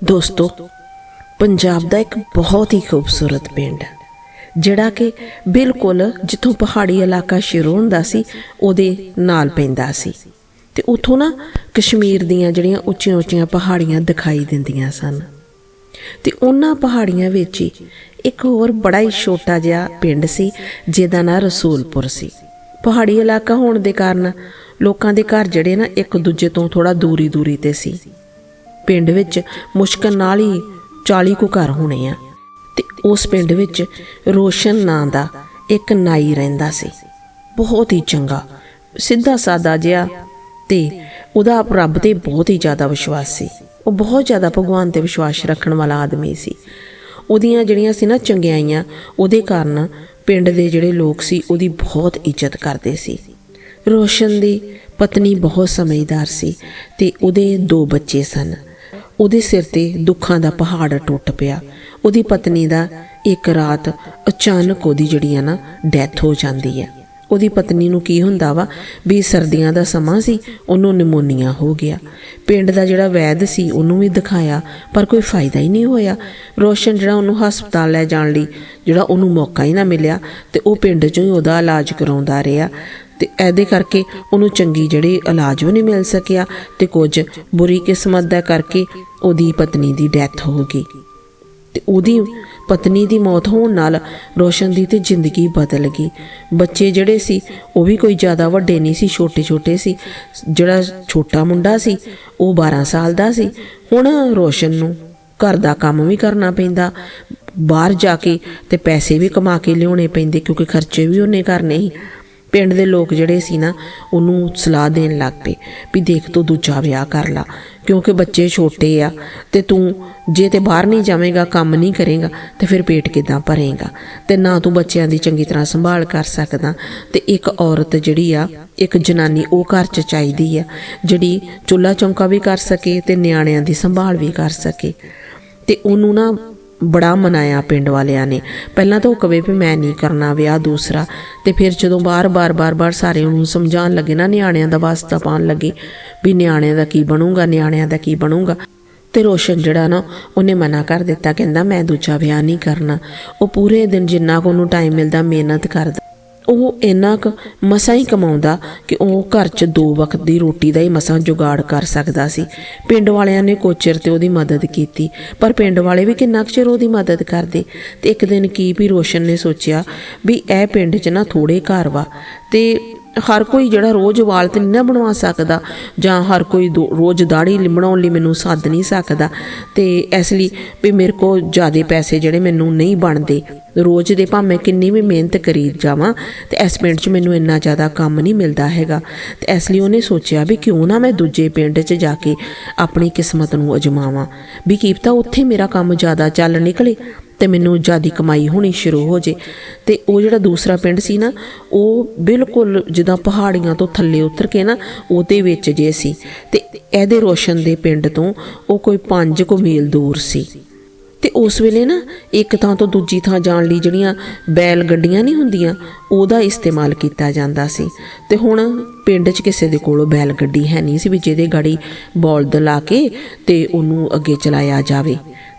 ਦੋਸਤੋ ਪੰਜਾਬ ਦਾ ਇੱਕ ਬਹੁਤ ਹੀ ਖੂਬਸੂਰਤ ਪਿੰਡ ਹੈ, ਜਿਹੜਾ ਕਿ ਬਿਲਕੁਲ ਜਿੱਥੋਂ ਪਹਾੜੀ ਇਲਾਕਾ ਸ਼ੁਰੂ ਹੁੰਦਾ ਸੀ ਉਹਦੇ ਨਾਲ ਪੈਂਦਾ ਸੀ। ਤੇ ਉੱਥੋਂ ਨਾ ਕਸ਼ਮੀਰ ਦੀਆਂ ਜਿਹੜੀਆਂ ਉੱਚੀਆਂ ਉੱਚੀਆਂ ਪਹਾੜੀਆਂ ਦਿਖਾਈ ਦਿੰਦੀਆਂ ਸਨ। ਤੇ ਉਹਨਾਂ ਪਹਾੜੀਆਂ ਵਿੱਚ ਹੀ ਇੱਕ ਹੋਰ ਬੜਾ ਹੀ ਛੋਟਾ ਜਿਹਾ ਪਿੰਡ ਸੀ ਜਿਹਦਾ ਨਾਂ ਰਸੂਲਪੁਰ ਸੀ। ਪਹਾੜੀ ਇਲਾਕਾ ਹੋਣ ਦੇ ਕਾਰਨ ਲੋਕਾਂ ਦੇ ਘਰ ਜਿਹੜੇ ਨਾ ਇੱਕ ਦੂਜੇ ਤੋਂ ਥੋੜਾ ਦੂਰੀ ਦੂਰੀ ਤੇ ਸੀ। ਪਿੰਡ ਵਿੱਚ ਮੁਸ਼ਕਲ ਨਾਲ ਹੀ 40 ਕੁ ਘਰ ਹੋਣੇ ਆ। ਤੇ ਉਸ ਪਿੰਡ ਵਿੱਚ ਰੋਸ਼ਨ ਨਾਂ ਦਾ ਇੱਕ ਨਾਈ ਰਹਿੰਦਾ ਸੀ। ਬਹੁਤ ਹੀ ਚੰਗਾ, ਸਿੱਧਾ ਸਾਦਾ ਜਿਹਾ ਤੇ ਉਹਦਾ ਰੱਬ ਤੇ ਬਹੁਤ ਹੀ ਜ਼ਿਆਦਾ ਵਿਸ਼ਵਾਸ ਸੀ। ਉਹ ਬਹੁਤ ਜ਼ਿਆਦਾ ਭਗਵਾਨ ਤੇ ਵਿਸ਼ਵਾਸ ਰੱਖਣ ਵਾਲਾ ਆਦਮੀ ਸੀ। ਉਹਦੀਆਂ ਜਿਹੜੀਆਂ ਸੀ ਨਾ ਚੰਗਿਆਈਆਂ, ਉਹਦੇ ਕਾਰਨ ਪਿੰਡ ਦੇ ਜਿਹੜੇ ਲੋਕ ਸੀ, ਉਹਦੀ ਬਹੁਤ ਇੱਜ਼ਤ ਕਰਦੇ ਸੀ। ਰੋਸ਼ਨ ਦੀ ਪਤਨੀ ਬਹੁਤ ਸਮਝਦਾਰ ਸੀ ਤੇ ਉਹਦੇ ਦੋ ਬੱਚੇ ਸਨ। ਉਹਦੇ ਸਿਰ ਤੇ ਦੁੱਖਾਂ ਦਾ ਪਹਾੜ ਟੁੱਟ ਪਿਆ। ਉਹਦੀ ਪਤਨੀ ਦਾ ਇੱਕ ਰਾਤ ਅਚਾਨਕ ਉਹਦੀ ਜਿਹੜੀ ਆ ਨਾ ਡੈਥ ਹੋ ਜਾਂਦੀ ਹੈ ਉਹਦੀ ਪਤਨੀ ਨੂੰ ਕੀ ਹੁੰਦਾ ਵਾ ਵੀ ਸਰਦੀਆਂ ਦਾ ਸਮਾਂ ਸੀ, ਉਹਨੂੰ ਨਿਮੋਨੀਆ ਹੋ ਗਿਆ। ਪਿੰਡ ਦਾ ਜਿਹੜਾ ਵੈਦ ਸੀ, ਉਹਨੂੰ ਵੀ ਦਿਖਾਇਆ, ਪਰ ਕੋਈ ਫਾਇਦਾ ਹੀ ਨਹੀਂ ਹੋਇਆ। ਰੋਸ਼ਨ ਜਿਹੜਾ ਉਹਨੂੰ ਹਸਪਤਾਲ ਲੈ ਜਾਣ ਲਈ, ਜਿਹੜਾ ਉਹਨੂੰ ਮੌਕਾ ਹੀ ਨਾ ਮਿਲਿਆ, ਤੇ ਉਹ ਪਿੰਡ 'ਚੋਂ ਹੀ ਉਹਦਾ ਇਲਾਜ ਕਰਾਉਂਦਾ ਰਿਹਾ। ਤੇ ਇਹਦੇ ਕਰਕੇ ਉਹਨੂੰ ਚੰਗੀ ਜਿਹੜੀ ਇਲਾਜ ਵੀ ਨਹੀਂ ਮਿਲ ਸਕਿਆ ਤੇ ਕੁਝ ਬੁਰੀ ਕਿਸਮਤ ਦਾ ਕਰਕੇ ਉਹਦੀ ਪਤਨੀ ਦੀ ਡੈਥ ਹੋ ਗਈ। ਤੇ ਉਹਦੀ ਪਤਨੀ ਦੀ ਮੌਤ ਹੋਣ ਨਾਲ ਰੋਸ਼ਨ ਦੀ ਤੇ ਜ਼ਿੰਦਗੀ ਬਦਲ ਗਈ। ਬੱਚੇ ਜਿਹੜੇ ਸੀ, ਉਹ ਵੀ ਕੋਈ ਜ਼ਿਆਦਾ ਵੱਡੇ ਨਹੀਂ ਸੀ ਛੋਟੇ ਛੋਟੇ ਸੀ। ਜਿਹੜਾ ਛੋਟਾ ਮੁੰਡਾ ਸੀ, ਉਹ 12 ਸਾਲ ਦਾ ਸੀ। ਹੁਣ ਰੋਸ਼ਨ ਨੂੰ ਘਰ ਦਾ ਕੰਮ ਵੀ ਕਰਨਾ ਪੈਂਦਾ, ਬਾਹਰ ਜਾ ਕੇ ਤੇ ਪੈਸੇ ਵੀ ਕਮਾ ਕੇ ਲਿਆਉਣੇ ਪੈਂਦੇ ਕਿਉਂਕਿ ਖਰਚੇ ਵੀ ਉਹਨੇ ਕਰਨੇ ਸੀ। ਪਿੰਡ ਦੇ ਲੋਕ ਜਿਹੜੇ ਸੀ ਨਾ, ਉਹਨੂੰ ਸਲਾਹ ਦੇਣ ਲੱਗ ਪਏ ਵੀ ਦੇਖ ਤੂੰ ਦੂਜਾ ਵਿਆਹ ਕਰ ਲਾ, ਕਿਉਂਕਿ ਬੱਚੇ ਛੋਟੇ ਆ ਤੇ ਤੂੰ ਜੇ ਤੇ ਬਾਹਰ ਨਹੀਂ ਜਾਵੇਂਗਾ, ਕੰਮ ਨਹੀਂ ਕਰੇਗਾ, ਤੇ ਫਿਰ ਪੇਟ ਕਿਦਾਂ ਭਰੇਗਾ? ਤੇ ਨਾ ਤੂੰ ਬੱਚਿਆਂ ਦੀ ਚੰਗੀ ਤਰ੍ਹਾਂ ਸੰਭਾਲ ਕਰ ਸਕਦਾ। ਤੇ ਇੱਕ ਔਰਤ ਜਿਹੜੀ ਆ, ਇੱਕ ਜਨਾਨੀ ਉਹ ਘਰ 'ਚ ਚਾਹੀਦੀ ਆ, ਜਿਹੜੀ ਚੁੱਲਾ ਚੌਂਕਾ ਵੀ ਕਰ ਸਕੇ ਤੇ ਨਿਆਣਿਆਂ ਦੀ ਸੰਭਾਲ ਵੀ ਕਰ ਸਕੇ। ਤੇ ਉਹਨੂੰ ਨਾ ਬੜਾ ਮਨਾਇਆ ਪਿੰਡ ਵਾਲਿਆਂ ਨੇ। ਪਹਿਲਾਂ ਤਾਂ ਉਹ ਕਵੇ ਵੀ ਮੈਂ ਨਹੀਂ ਕਰਨਾ ਵਿਆਹ ਦੂਸਰਾ। ਤੇ ਫਿਰ ਜਦੋਂ ਬਾਰ-ਬਾਰ ਬਾਰ-ਬਾਰ ਸਾਰੇ ਉਹਨੂੰ ਸਮਝਾਉਣ ਲੱਗੇ ਨਾ, ਨਿਆਣਿਆਂ ਦਾ ਵਾਸਤਾ ਪਾਉਣ ਲੱਗੇ ਵੀ ਨਿਆਣਿਆਂ ਦਾ ਕੀ ਬਣੂਗਾ, ਨਿਆਣਿਆਂ ਦਾ ਕੀ ਬਣੂਗਾ। ਤੇ ਰੋਸ਼ਨ ਜਿਹੜਾ ਨਾ, ਉਹਨੇ ਮਨਾ ਕਰ ਦਿੱਤਾ, ਕਹਿੰਦਾ ਮੈਂ ਦੂਜਾ ਵਿਆਹ ਨਹੀਂ ਕਰਨਾ। ਉਹ ਪੂਰੇ ਦਿਨ ਜਿੰਨਾ ਕੁ ਉਹਨੂੰ ਟਾਈਮ ਮਿਲਦਾ, ਮਿਹਨਤ ਕਰਦਾ। ਉਹ ਇੰਨਾ ਕੁ ਮਸਾਂ ਹੀ ਕਮਾਉਂਦਾ ਕਿ ਉਹ ਘਰ 'ਚ ਦੋ ਵਕਤ ਦੀ ਰੋਟੀ ਦਾ ਹੀ ਮਸਾਂ ਜੁਗਾੜ ਕਰ ਸਕਦਾ ਸੀ। ਪਿੰਡ ਵਾਲਿਆਂ ਨੇ ਕੋਚਰ ਤੇ ਉਹਦੀ ਮਦਦ ਕੀਤੀ, ਪਰ ਪਿੰਡ ਵਾਲੇ ਵੀ ਕਿੰਨਾ ਕੁ ਚਿਰ ਉਹਦੀ ਮਦਦ ਕਰਦੇ? ਤੇ ਇੱਕ ਦਿਨ ਕੀ ਵੀ ਰੋਸ਼ਨ ਨੇ ਸੋਚਿਆ ਵੀ ਇਹ ਪਿੰਡ 'ਚ ਨਾ ਥੋੜੇ ਘਰ ਵਾ ਤੇ ਹਰ ਕੋਈ ਜਿਹੜਾ ਰੋਜ਼ ਵਾਲ ਤੇ ਨਹੀਂ ਨਾ ਬਣਵਾ ਸਕਦਾ ਜਾਂ ਹਰ ਕੋਈ ਦੋ- ਰੋਜ਼ ਦਾੜੀ ਲਈ ਬਣਾਉਣ ਲਈ ਮੈਨੂੰ ਸੱਦ ਨਹੀਂ ਸਕਦਾ। ਤੇ ਇਸ ਲਈ ਵੀ ਮੇਰੇ ਕੋਲ ਜ਼ਿਆਦੇ ਪੈਸੇ ਜਿਹੜੇ ਮੈਨੂੰ ਨਹੀਂ ਬਣਦੇ। ਰੋਜ਼ ਦੇ ਭਾਵੇਂ ਕਿੰਨੀ ਵੀ ਮਿਹਨਤ ਕਰੀ ਜਾਵਾਂ, ਤੇ ਇਸ ਪਿੰਡ 'ਚ ਮੈਨੂੰ ਇੰਨਾ ਜ਼ਿਆਦਾ ਕੰਮ ਨਹੀਂ ਮਿਲਦਾ ਹੈਗਾ। ਤੇ ਇਸ ਲਈ ਉਹਨੇ ਸੋਚਿਆ ਵੀ ਕਿਉਂ ਨਾ ਮੈਂ ਦੂਜੇ ਪਿੰਡ 'ਚ ਜਾ ਕੇ ਆਪਣੀ ਕਿਸਮਤ ਨੂੰ ਅਜਮਾਵਾਂ। ਵੀ ਕੀਪਤਾ ਉੱਥੇ ਮੇਰਾ ਕੰਮ ਜ਼ਿਆਦਾ ਚੱਲ ਨਿਕਲੇ ਤੇ ਮੈਨੂੰ ਜਿਆਦੀ ਕਮਾਈ ਹੋਣੀ ਸ਼ੁਰੂ ਹੋ ਜੇ। ਤੇ ਉਹ ਜਿਹੜਾ ਦੂਸਰਾ ਪਿੰਡ ਸੀ ਨਾ, ਉਹ ਬਿਲਕੁਲ ਜਿੱਦਾਂ ਪਹਾੜੀਆਂ ਤੋਂ ਥੱਲੇ ਉਤਰ ਕੇ ਨਾ, ਉਹਦੇ ਵਿੱਚ ਜੇ ਸੀ। ਤੇ ਇਹਦੇ ਰੋਸ਼ਨ ਦੇ ਪਿੰਡ ਤੋਂ ਉਹ ਕੋਈ 5 ਕੁ ਮੀਲ ਦੂਰ ਸੀ। ਤੇ ਉਸ ਵੇਲੇ ਨਾ, ਇੱਕ ਥਾਂ ਤੋਂ ਦੂਜੀ ਥਾਂ ਜਾਣ ਲਈ ਜਿਹੜੀਆਂ ਬੈਲ ਗੱਡੀਆਂ ਨਹੀਂ ਹੁੰਦੀਆਂ, ਉਹਦਾ ਇਸਤੇਮਾਲ ਕੀਤਾ ਜਾਂਦਾ ਸੀ। ਤੇ ਹੁਣ ਪਿੰਡ 'ਚ ਕਿਸੇ ਦੇ ਕੋਲੋਂ ਬੈਲ ਗੱਡੀ ਹੈ ਨਹੀਂ ਸੀ ਵੀ ਜਿਹਦੇ ਗਾੜੀ ਬੌਲਦ ਲਾ ਕੇ ਤੇ ਉਹਨੂੰ ਅੱਗੇ ਚਲਾਇਆ ਜਾਵੇ।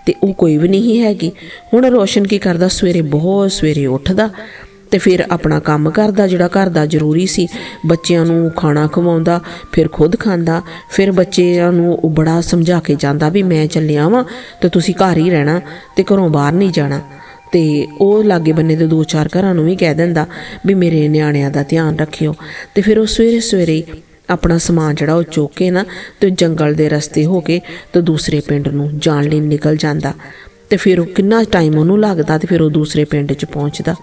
ਤੇ ਉਹ ਕੋਈ ਵੀ ਨਹੀਂ ਹੈਗੀ। ਹੁਣ ਰੋਸ਼ਨ ਕੀ ਕਰਦਾ? ਸਵੇਰੇ ਬਹੁਤ ਸਵੇਰੇ ਉੱਠਦਾ ਤੇ ਫਿਰ ਆਪਣਾ ਕੰਮ ਕਰਦਾ, ਜਿਹੜਾ ਘਰ ਦਾ ਜ਼ਰੂਰੀ ਸੀ। ਬੱਚਿਆਂ ਨੂੰ ਖਾਣਾ ਖਵਾਉਂਦਾ, ਫਿਰ ਖੁਦ ਖਾਂਦਾ। ਫਿਰ ਬੱਚਿਆਂ ਨੂੰ ਉਹ ਬੜਾ ਸਮਝਾ ਕੇ ਜਾਂਦਾ ਵੀ ਮੈਂ ਚੱਲਿਆ ਵਾਂ ਤੇ ਤੁਸੀਂ ਘਰ ਹੀ ਰਹਿਣਾ ਤੇ ਘਰੋਂ ਬਾਹਰ ਨਹੀਂ ਜਾਣਾ। ਤੇ ਉਹ ਲਾਗੇ ਬੰਨੇ ਦੇ ਦੋ ਚਾਰ ਘਰਾਂ ਨੂੰ ਵੀ ਕਹਿ ਦਿੰਦਾ ਵੀ ਮੇਰੇ ਨਿਆਣਿਆਂ ਦਾ ਧਿਆਨ ਰੱਖਿਓ। ਤੇ ਫਿਰ ਉਹ ਸਵੇਰੇ ਸਵੇਰੇ ਆਪਣਾ ਸਮਾਨ ਜਿਹੜਾ ਉਹ ਚੁੱਕ ਕੇ ਨਾ ਤੇ ਜੰਗਲ ਦੇ ਰਸਤੇ ਹੋ ਕੇ ਤੇ ਦੂਸਰੇ ਪਿੰਡ ਨੂੰ ਜਾਣ ਲਈ ਨਿਕਲ ਜਾਂਦਾ। ਤੇ ਫਿਰ ਉਹ ਕਿੰਨਾ ਟਾਈਮ ਉਹਨੂੰ ਲੱਗਦਾ ਤੇ ਫਿਰ ਉਹ ਦੂਸਰੇ ਪਿੰਡ 'ਚ ਪਹੁੰਚਦਾ।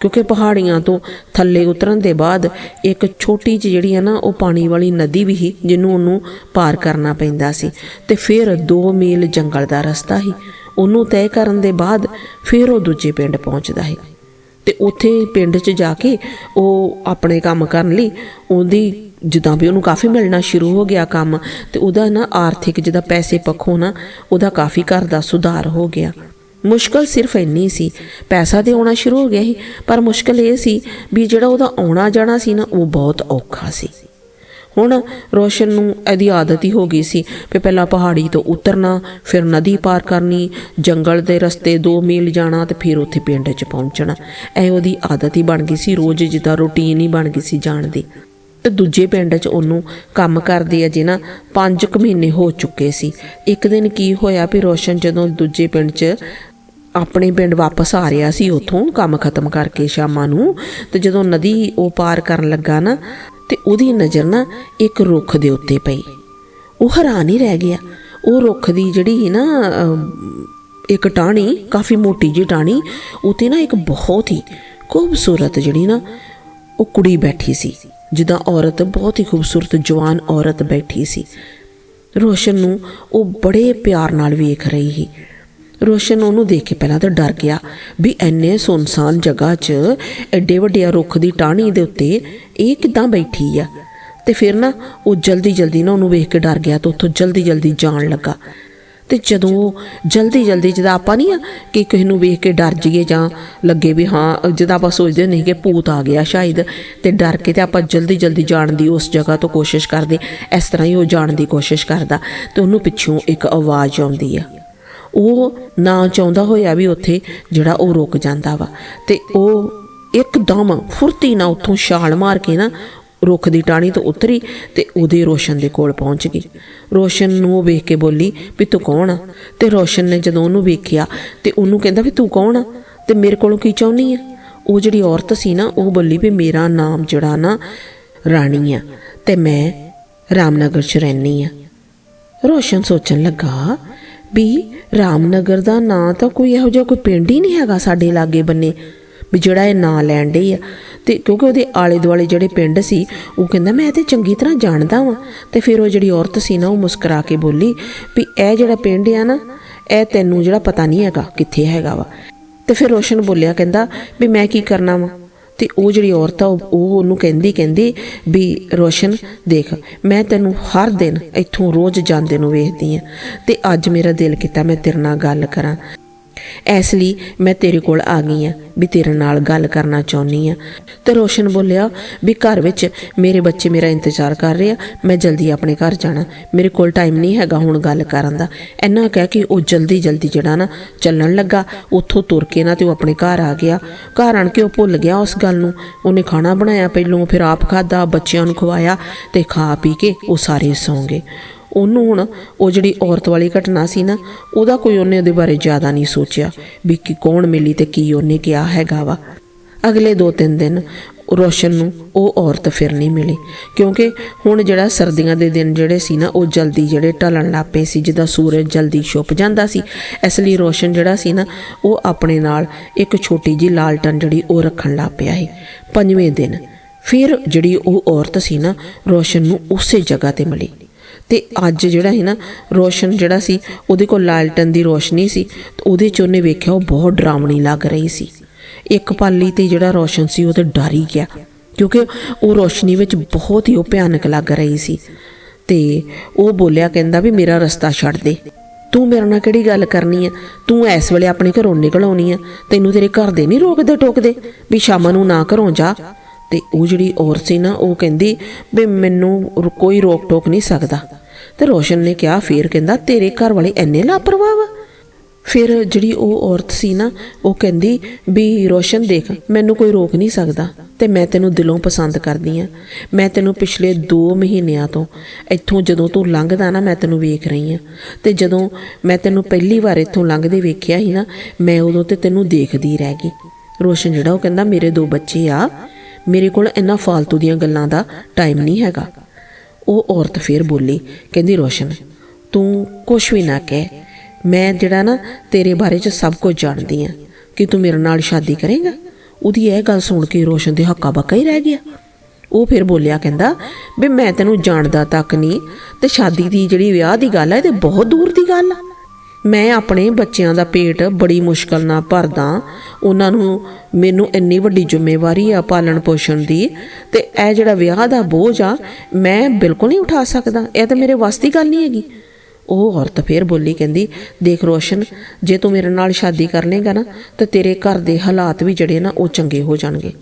ਕਿਉਂਕਿ ਪਹਾੜੀਆਂ ਤੋਂ ਥੱਲੇ ਉਤਰਨ ਦੇ ਬਾਅਦ ਇੱਕ ਛੋਟੀ ਜਿਹੀ ਜਿਹੜੀ ਹੈ ਨਾ ਉਹ ਪਾਣੀ ਵਾਲੀ ਨਦੀ ਵੀ ਸੀ, ਜਿਹਨੂੰ ਉਹਨੂੰ ਪਾਰ ਕਰਨਾ ਪੈਂਦਾ ਸੀ। ਤੇ ਫਿਰ 2 ਮੀਲ ਜੰਗਲ ਦਾ ਰਸਤਾ ਸੀ। ਉਹਨੂੰ ਤੈਅ ਕਰਨ ਦੇ ਬਾਅਦ ਫਿਰ ਉਹ ਦੂਜੇ ਪਿੰਡ ਪਹੁੰਚਦਾ ਹੈ ਤੇ ਉੱਥੇ ਪਿੰਡ 'ਚ ਜਾ ਕੇ ਉਹ ਆਪਣੇ ਕੰਮ ਕਰਨ ਲਈ ਉਹਦੀ ਜਿੱਦਾਂ ਵੀ ਉਹਨੂੰ ਕਾਫੀ ਮਿਲਣਾ ਸ਼ੁਰੂ ਹੋ ਗਿਆ ਕੰਮ, ਤੇ ਉਹਦਾ ਨਾ ਆਰਥਿਕ ਜਿਹਦਾ ਪੈਸੇ ਪੱਖੋਂ ਨਾ, ਉਹਦਾ ਕਾਫੀ ਘਰ ਦਾ ਸੁਧਾਰ ਹੋ ਗਿਆ। ਮੁਸ਼ਕਲ ਸਿਰਫ ਇੰਨੀ ਸੀ, ਪੈਸਾ ਤੇ ਆਉਣਾ ਸ਼ੁਰੂ ਹੋ ਗਿਆ ਸੀ, ਪਰ ਮੁਸ਼ਕਲ ਇਹ ਸੀ ਵੀ ਜਿਹੜਾ ਉਹਦਾ ਆਉਣਾ ਜਾਣਾ ਸੀ ਨਾ, ਉਹ ਬਹੁਤ ਔਖਾ ਸੀ। ਹੁਣ ਰੋਸ਼ਨ ਨੂੰ ਇਹਦੀ ਆਦਤ ਹੀ ਹੋ ਗਈ ਸੀ ਵੀ ਪਹਿਲਾਂ ਪਹਾੜੀ ਤੋਂ ਉਤਰਨਾ, ਫਿਰ ਨਦੀ ਪਾਰ ਕਰਨੀ, ਜੰਗਲ ਦੇ ਰਸਤੇ 2 ਮੀਲ ਜਾਣਾ ਤੇ ਫਿਰ ਉੱਥੇ ਪਿੰਡ 'ਚ ਪਹੁੰਚਣਾ। ਇਹ ਉਹਦੀ ਆਦਤ ਹੀ ਬਣ ਗਈ ਸੀ, ਰੋਜ਼ ਜਿੱਦਾਂ ਰੁਟੀਨ ਹੀ ਬਣ ਗਈ ਸੀ ਜਾਣ ਦੀ। ਦੂਜੇ ਪਿੰਡ 'ਚ ਉਹਨੂੰ ਕੰਮ ਕਰਦੇ ਅਜੇ ਨਾ 5 ਕੁ ਮਹੀਨੇ ਹੋ ਚੁੱਕੇ ਸੀ। ਇੱਕ ਦਿਨ ਕੀ ਹੋਇਆ ਵੀ ਰੋਸ਼ਨ ਜਦੋਂ ਦੂਜੇ ਪਿੰਡ 'ਚ ਆਪਣੇ ਪਿੰਡ ਵਾਪਸ ਆ ਰਿਹਾ ਸੀ, ਉਥੋਂ ਕੰਮ ਖਤਮ ਕਰਕੇ ਸ਼ਾਮਾਂ ਨੂੰ ਤੇ ਜਦੋਂ ਨਦੀ ਉਹ ਪਾਰ ਕਰਨ ਲੱਗਾ ਨਾ ਤੇ ਉਹਦੀ ਨਜ਼ਰ ਨਾ ਇੱਕ ਰੁੱਖ ਦੇ ਉੱਤੇ ਪਈ। ਉਹ ਹੈਰਾਨ ਹੀ ਰਹਿ ਗਿਆ। ਉਹ ਰੁੱਖ ਦੀ ਜਿਹੜੀ ਨਾ ਇੱਕ ਟਾਹਣੀ, ਕਾਫੀ ਮੋਟੀ ਜਿਹੀ ਟਾਹਣੀ ਉਤੇ ਨਾ ਇੱਕ ਬਹੁਤ ਹੀ ਖੂਬਸੂਰਤ ਜਿਹੜੀ ਨਾ ਉਹ ਕੁੜੀ ਬੈਠੀ ਸੀ। ਜਿੱਦਾਂ ਔਰਤ ਬਹੁਤ ਹੀ ਖੂਬਸੂਰਤ, ਜਵਾਨ ਔਰਤ ਬੈਠੀ ਸੀ। ਰੋਸ਼ਨ ਨੂੰ ਉਹ ਬੜੇ ਪਿਆਰ ਨਾਲ ਵੇਖ ਰਹੀ ਸੀ। ਰੋਸ਼ਨ ਉਹਨੂੰ ਦੇਖ ਕੇ ਪਹਿਲਾਂ ਤਾਂ ਡਰ ਗਿਆ ਵੀ ਐਨੇ ਸੁਨਸਾਨ ਜਗ੍ਹਾ 'ਚ ਐਡੇ ਵੱਡੇ ਰੁੱਖ ਦੀ ਟਾਹਣੀ ਦੇ ਉੱਤੇ ਇਹ ਕਿਦਾਂ ਬੈਠੀ ਆ। ਤੇ ਫਿਰ ਨਾ ਉਹ ਜਲਦੀ ਜਲਦੀ ਨਾ ਉਹਨੂੰ ਵੇਖ ਕੇ ਡਰ ਗਿਆ ਤੇ ਉੱਥੋਂ ਜਲਦੀ ਜਲਦੀ ਜਾਣ ਲੱਗਾ। ਤੇ ਜਦੋਂ ਜਲਦੀ ਜਲਦੀ ਜਦ ਆਪਾਂ ਨਹੀਂ ਆ ਕਿ ਕਿਸੇ ਨੂੰ ਵੇਖ ਕੇ ਡਰ ਜਾਈਏ ਜਾਂ ਲੱਗੇ ਵੀ ਹਾਂ, ਜਦ ਆਪਾਂ ਸੋਚਦੇ ਨਹੀਂ ਕਿ ਭੂਤ ਆ ਗਿਆ ਸ਼ਾਇਦ ਤੇ ਡਰ ਕੇ ਤੇ ਆਪਾਂ ਜਲਦੀ ਜਲਦੀ ਜਾਣ ਦੀ ਉਸ ਜਗ੍ਹਾ ਤੋਂ ਕੋਸ਼ਿਸ਼ ਕਰਦੇ, ਇਸ ਤਰ੍ਹਾਂ ਹੀ ਉਹ ਜਾਣ ਦੀ ਕੋਸ਼ਿਸ਼ ਕਰਦਾ ਤੇ ਉਹਨੂੰ ਪਿੱਛੋਂ ਇੱਕ ਆਵਾਜ਼ ਆਉਂਦੀ ਆ। ਉਹ ਨਾ ਚਾਹੁੰਦਾ ਹੋਇਆ ਵੀ ਉੱਥੇ ਜਿਹੜਾ ਉਹ ਰੁਕ ਜਾਂਦਾ ਵਾ ਤੇ ਉਹ ਇੱਕਦਮ ਫੁਰਤੀ ਨਾਲ ਉੱਥੋਂ ਛਾਲ ਮਾਰ ਕੇ ਨਾ ਰੁੱਖ ਦੀ ਟਾਹਣੀ ਤੋਂ ਉਤਰੀ ਤੇ ਉਹਦੇ ਰੋਸ਼ਨ ਦੇ ਕੋਲ ਪਹੁੰਚ ਗਈ। ਰੋਸ਼ਨ ਨੂੰ ਉਹ ਵੇਖ ਕੇ ਬੋਲੀ, ਵੀ ਤੂੰ ਕੌਣ ਆ? ਤੇ ਰੋਸ਼ਨ ਨੇ ਜਦੋਂ ਉਹਨੂੰ ਵੇਖਿਆ ਤੇ ਉਹਨੂੰ ਕਹਿੰਦਾ, ਵੀ ਤੂੰ ਕੌਣ ਆ? ਤੇ ਮੇਰੇ ਕੋਲੋਂ ਕੀ ਚਾਹੁੰਦੀ ਆ? ਉਹ ਜਿਹੜੀ ਔਰਤ ਸੀ ਨਾ, ਉਹ ਬੋਲੀ, ਵੀ ਮੇਰਾ ਨਾਮ ਜਿਹੜਾ ਨਾ ਰਾਣੀ ਆ ਤੇ ਮੈਂ ਰਾਮਨਗਰ ਚ ਰਹਿੰਦੀ ਆ। ਰੋਸ਼ਨ ਸੋਚਣ ਲੱਗਾ, ਵੀ ਰਾਮਨਗਰ ਦਾ ਨਾਂ ਤਾਂ ਕੋਈ ਇਹੋ ਜਿਹਾ ਕੋਈ ਪਿੰਡ ਹੀ ਨਹੀਂ ਹੈਗਾ ਸਾਡੇ ਲਾਗੇ ਬੰਨੇ। ਵੀ ਜਿਹੜਾ ਇਹ ਨਾਂ ਲੈਣ ਡਈ ਆ। ਤੇ ਕਿਉਂਕਿ ਉਹਦੇ ਆਲੇ ਦੁਆਲੇ ਜਿਹੜੇ ਪਿੰਡ ਸੀ, ਉਹ ਕਹਿੰਦਾ, ਮੈਂ ਤੇ ਚੰਗੀ ਤਰ੍ਹਾਂ ਜਾਣਦਾ ਵਾਂ। ਤੇ ਫਿਰ ਉਹ ਜਿਹੜੀ ਔਰਤ ਸੀ ਨਾ, ਉਹ ਮੁਸਕਰਾ ਕੇ ਬੋਲੀ ਵੀ, ਇਹ ਜਿਹੜਾ ਪਿੰਡ ਆ ਨਾ, ਇਹ ਤੈਨੂੰ ਜਿਹੜਾ ਪਤਾ ਨਹੀਂ ਹੈਗਾ ਕਿੱਥੇ ਹੈਗਾ ਵਾ। ਤੇ ਫਿਰ ਰੋਸ਼ਨ ਬੋਲਿਆ, ਕਹਿੰਦਾ ਵੀ, ਮੈਂ ਕੀ ਕਰਨਾ ਵਾ? ਤੇ ਉਹ ਜਿਹੜੀ ਔਰਤ ਆ, ਉਹ ਉਹਨੂੰ ਕਹਿੰਦੀ ਕਹਿੰਦੀ ਵੀ, ਰੋਸ਼ਨ, ਦੇਖ, ਮੈਂ ਤੈਨੂੰ ਹਰ ਦਿਨ ਇੱਥੋਂ ਰੋਜ਼ ਜਾਂਦੇ ਨੂੰ ਵੇਖਦੀ ਆ ਤੇ ਅੱਜ ਮੇਰਾ ਦਿਲ ਕੀਤਾ ਮੈਂ ਤੇਰੇ ਨਾਲ ਗੱਲ ਕਰਾਂ। ਇਸ ਲਈ ਮੈਂ ਤੇਰੇ ਕੋਲ ਆ ਗਈ ਆ ਵੀ ਤੇਰੇ ਨਾਲ ਗੱਲ ਕਰਨਾ ਚਾਹੁੰਨੀ ਆ ਤੇ ਰੋਸ਼ਨ ਬੋਲਿਆ ਵੀ ਘਰ ਵਿੱਚ ਮੇਰੇ ਬੱਚੇ ਮੇਰਾ ਇੰਤਜ਼ਾਰ ਕਰ ਰਹੇ ਆ, ਮੈਂ ਜਲਦੀ ਆਪਣੇ ਘਰ ਜਾਣਾ। ਮੇਰੇ ਕੋਲ ਟਾਈਮ ਨਹੀਂ ਹੈਗਾ ਹੁਣ ਗੱਲ ਕਰਨ ਦਾ। ਇੰਨਾ ਕਹਿ ਕੇ ਉਹ ਜਲਦੀ ਜਲਦੀ ਜਿਹੜਾ ਨਾ ਚੱਲਣ ਲੱਗਾ। ਉੱਥੋਂ ਤੁਰ ਕੇ ਨਾ ਤੇ ਉਹ ਆਪਣੇ ਘਰ ਆ ਗਿਆ। ਘਰ ਆਣ ਕੇ ਉਹ ਭੁੱਲ ਗਿਆ ਉਸ ਗੱਲ ਨੂੰ। ਉਹਨੇ ਖਾਣਾ ਬਣਾਇਆ, ਪਹਿਲੋਂ ਫਿਰ ਆਪ ਖਾਦਾ ਬੱਚਿਆਂ ਨੂੰ ਖਵਾਇਆ ਤੇ ਖਾ ਪੀ ਕੇ ਉਹ ਸਾਰੇ ਸੌਂ ਗਏ। ਉਹਨੂੰ ਹੁਣ ਉਹ ਜਿਹੜੀ ਔਰਤ ਵਾਲੀ ਘਟਨਾ ਸੀ ਨਾ, ਉਹਦਾ ਕੋਈ ਉਹਨੇ ਉਹਦੇ ਬਾਰੇ ਜ਼ਿਆਦਾ ਨਹੀਂ ਸੋਚਿਆ ਵੀ ਕਿ ਕੌਣ ਮਿਲੀ ਤੇ ਕੀ ਉਹਨੇ ਕਿਹਾ ਹੈਗਾ ਵਾ। ਅਗਲੇ 2-3 ਦਿਨ ਰੋਸ਼ਨ ਨੂੰ ਉਹ ਔਰਤ ਫਿਰ ਨਹੀਂ ਮਿਲੀ, ਕਿਉਂਕਿ ਹੁਣ ਜਿਹੜਾ ਸਰਦੀਆਂ ਦੇ ਦਿਨ ਜਿਹੜੇ ਸੀ ਨਾ, ਉਹ ਜਲਦੀ ਜਿਹੜੇ ਢਲਣ ਲੱਪੇ ਸੀ, ਜਿੱਦਾਂ ਸੂਰਜ ਜਲਦੀ ਛੁਪ ਜਾਂਦਾ ਸੀ, ਇਸ ਲਈ ਰੋਸ਼ਨ ਜਿਹੜਾ ਸੀ ਨਾ, ਉਹ ਆਪਣੇ ਨਾਲ ਇੱਕ ਛੋਟੀ ਜੀ ਲਾਲਟਨ ਜਿਹੜੀ ਉਹ ਰੱਖਣ ਲੱਗ ਪਿਆ ਸੀ। ਪੰਜਵੇਂ ਦਿਨ ਫਿਰ ਜਿਹੜੀ ਉਹ ਔਰਤ ਸੀ ਨਾ, ਰੋਸ਼ਨ ਨੂੰ ਉਸੇ ਜਗ੍ਹਾ ਤੇ ਮਿਲੀ। ਤੇ ਅੱਜ ਜਿਹੜਾ ਹੈ ਨਾ ਰੋਸ਼ਨ ਜਿਹੜਾ ਸੀ, ਉਹਦੇ ਕੋਲ ਲਾਲਟਨ ਦੀ ਰੋਸ਼ਨੀ ਸੀ, ਤੇ ਉਹਦੇ ਚ ਉਹਨੇ ਵੇਖਿਆ ਉਹ ਬਹੁਤ ਡਰਾਵਣੀ ਲੱਗ ਰਹੀ ਸੀ। ਇੱਕ ਪਾਲੀ ਤੇ ਜਿਹੜਾ ਰੋਸ਼ਨ ਸੀ, ਉਹ ਤੇ ਡਰ ਹੀ ਗਿਆ, ਕਿਉਂਕਿ ਉਹ ਰੋਸ਼ਨੀ ਵਿੱਚ ਬਹੁਤ ਹੀ ਉਹ ਭਿਆਨਕ ਲੱਗ ਰਹੀ ਸੀ। ਤੇ ਉਹ ਬੋਲਿਆ, ਕਹਿੰਦਾ ਵੀ ਮੇਰਾ ਰਸਤਾ ਛੱਡ ਦੇ। ਤੂੰ ਮੇਰੇ ਨਾਲ ਕਿਹੜੀ ਗੱਲ ਕਰਨੀ ਆ? ਤੂੰ ਇਸ ਵੇਲੇ ਆਪਣੇ ਘਰੋਂ ਨਿਕਲ ਆਉਣੀ ਆ। ਤੈਨੂੰ ਤੇਰੇ ਘਰ ਦੇ ਨਹੀਂ ਰੋਕਦੇ ਟੋਕਦੇ ਵੀ ਸ਼ਾਮਾਂ ਨੂੰ ਨਾ ਘਰੋਂ ਜਾ। ਤੇ ਉਹ ਜਿਹੜੀ ਔਰਤ ਸੀ ਨਾ, ਉਹ ਕਹਿੰਦੀ ਵੀ ਮੈਨੂੰ ਰੋ- ਕੋਈ ਰੋਕ ਟੋਕ ਨਹੀਂ ਸਕਦਾ। ਤੇ ਰੋਸ਼ਨ ਨੇ ਕਿਹਾ, ਫੇਰ ਕਹਿੰਦਾ, ਤੇਰੇ ਘਰ ਵਾਲੇ ਐਨੇ ਲਾਪਰਵਾਹ ਵਾ? ਫਿਰ ਜਿਹੜੀ ਉਹ ਔਰਤ ਸੀ ਨਾ, ਉਹ ਕਹਿੰਦੀ, ਵੀ ਰੋਸ਼ਨ ਦੇਖ, ਮੈਨੂੰ ਕੋਈ ਰੋਕ ਨਹੀਂ ਸਕਦਾ ਤੇ ਮੈਂ ਤੈਨੂੰ ਦਿਲੋਂ ਪਸੰਦ ਕਰਦੀ ਆ। ਮੈਂ ਤੈਨੂੰ ਪਿਛਲੇ 2 ਮਹੀਨਿਆਂ ਤੋਂ, ਇੱਥੋਂ ਜਦੋਂ ਤੂੰ ਲੰਘਦਾ ਨਾ, ਮੈਂ ਤੈਨੂੰ ਵੇਖ ਰਹੀ ਆ। ਤੇ ਜਦੋਂ ਮੈਂ ਤੈਨੂੰ ਪਹਿਲੀ ਵਾਰ ਇੱਥੋਂ ਲੰਘਦੇ ਵੇਖਿਆ ਸੀ ਨਾ, ਮੈਂ ਉਦੋਂ ਤੇ ਤੈਨੂੰ ਦੇਖਦੀ ਰਹਿ ਗਈ। ਰੋਸ਼ਨ ਜਿਹੜਾ, ਉਹ ਕਹਿੰਦਾ, ਮੇਰੇ ਦੋ ਬੱਚੇ ਆ, ਮੇਰੇ ਕੋਲ ਇੰਨਾ ਫਾਲਤੂ ਦੀਆਂ ਗੱਲਾਂ ਦਾ ਟਾਈਮ ਨਹੀਂ ਹੈਗਾ। ਉਹ ਔਰਤ ਫੇਰ ਬੋਲੀ, ਕਹਿੰਦੀ, ਰੋਸ਼ਨ, ਤੂੰ ਕੁਛ ਵੀ ਨਾ ਕਹਿ। ਮੈਂ ਜਿਹੜਾ ਨਾ ਤੇਰੇ ਬਾਰੇ ਚ ਸਭ ਕੁਝ ਜਾਣਦੀ ਆ ਕਿ ਤੂੰ ਮੇਰੇ ਨਾਲ ਸ਼ਾਦੀ ਕਰੇਗਾ। ਉਹਦੀ ਇਹ ਗੱਲ ਸੁਣ ਕੇ ਰੋਸ਼ਨ ਦੇ ਹੱਕਾ ਬੱਕਾ ਹੀ ਰਹਿ ਗਿਆ। ਉਹ ਫਿਰ ਬੋਲਿਆ, ਕਹਿੰਦਾ, ਵੀ ਮੈਂ ਤੈਨੂੰ ਜਾਣਦਾ ਤੱਕ ਨਹੀਂ, ਤੇ ਸ਼ਾਦੀ ਦੀ ਜਿਹੜੀ ਵਿਆਹ ਦੀ ਗੱਲ ਹੈ ਇਹ ਤੇ ਬਹੁਤ ਦੂਰ ਦੀ ਗੱਲ ਆ। ਮੈਂ ਆਪਣੇ ਬੱਚਿਆਂ ਦਾ ਪੇਟ ਬੜੀ ਮੁਸ਼ਕਲ ਨਾਲ ਭਰਦਾ, ਉਹਨਾਂ ਨੂੰ ਮੈਨੂੰ ਇੰਨੀ ਵੱਡੀ ਜ਼ਿੰਮੇਵਾਰੀ ਆ ਪਾਲਣ ਪੋਸ਼ਣ ਦੀ ਤੇ ਇਹ ਜਿਹੜਾ ਵਿਆਹ ਦਾ ਬੋਝ ਆ, ਮੈਂ ਬਿਲਕੁਲ ਨਹੀਂ ਉਠਾ ਸਕਦਾ, ਇਹ ਤਾਂ ਮੇਰੇ ਵਾਸਤੇ ਦੀ ਗੱਲ ਨਹੀਂ ਹੈਗੀ ਉਹ ਔਰਤ ਫੇਰ ਬੋਲੀ ਕਹਿੰਦੀ, ਦੇਖ ਰੋਸ਼ਨ, ਜੇ ਤੂੰ ਮੇਰੇ ਨਾਲ ਸ਼ਾਦੀ ਕਰ ਲੇਗਾ ਨਾ, ਤਾਂ ਤੇਰੇ ਘਰ ਦੇ ਹਾਲਾਤ ਵੀ ਜਿਹੜੇ ਨਾ ਉਹ ਚੰਗੇ ਹੋ ਜਾਣਗੇ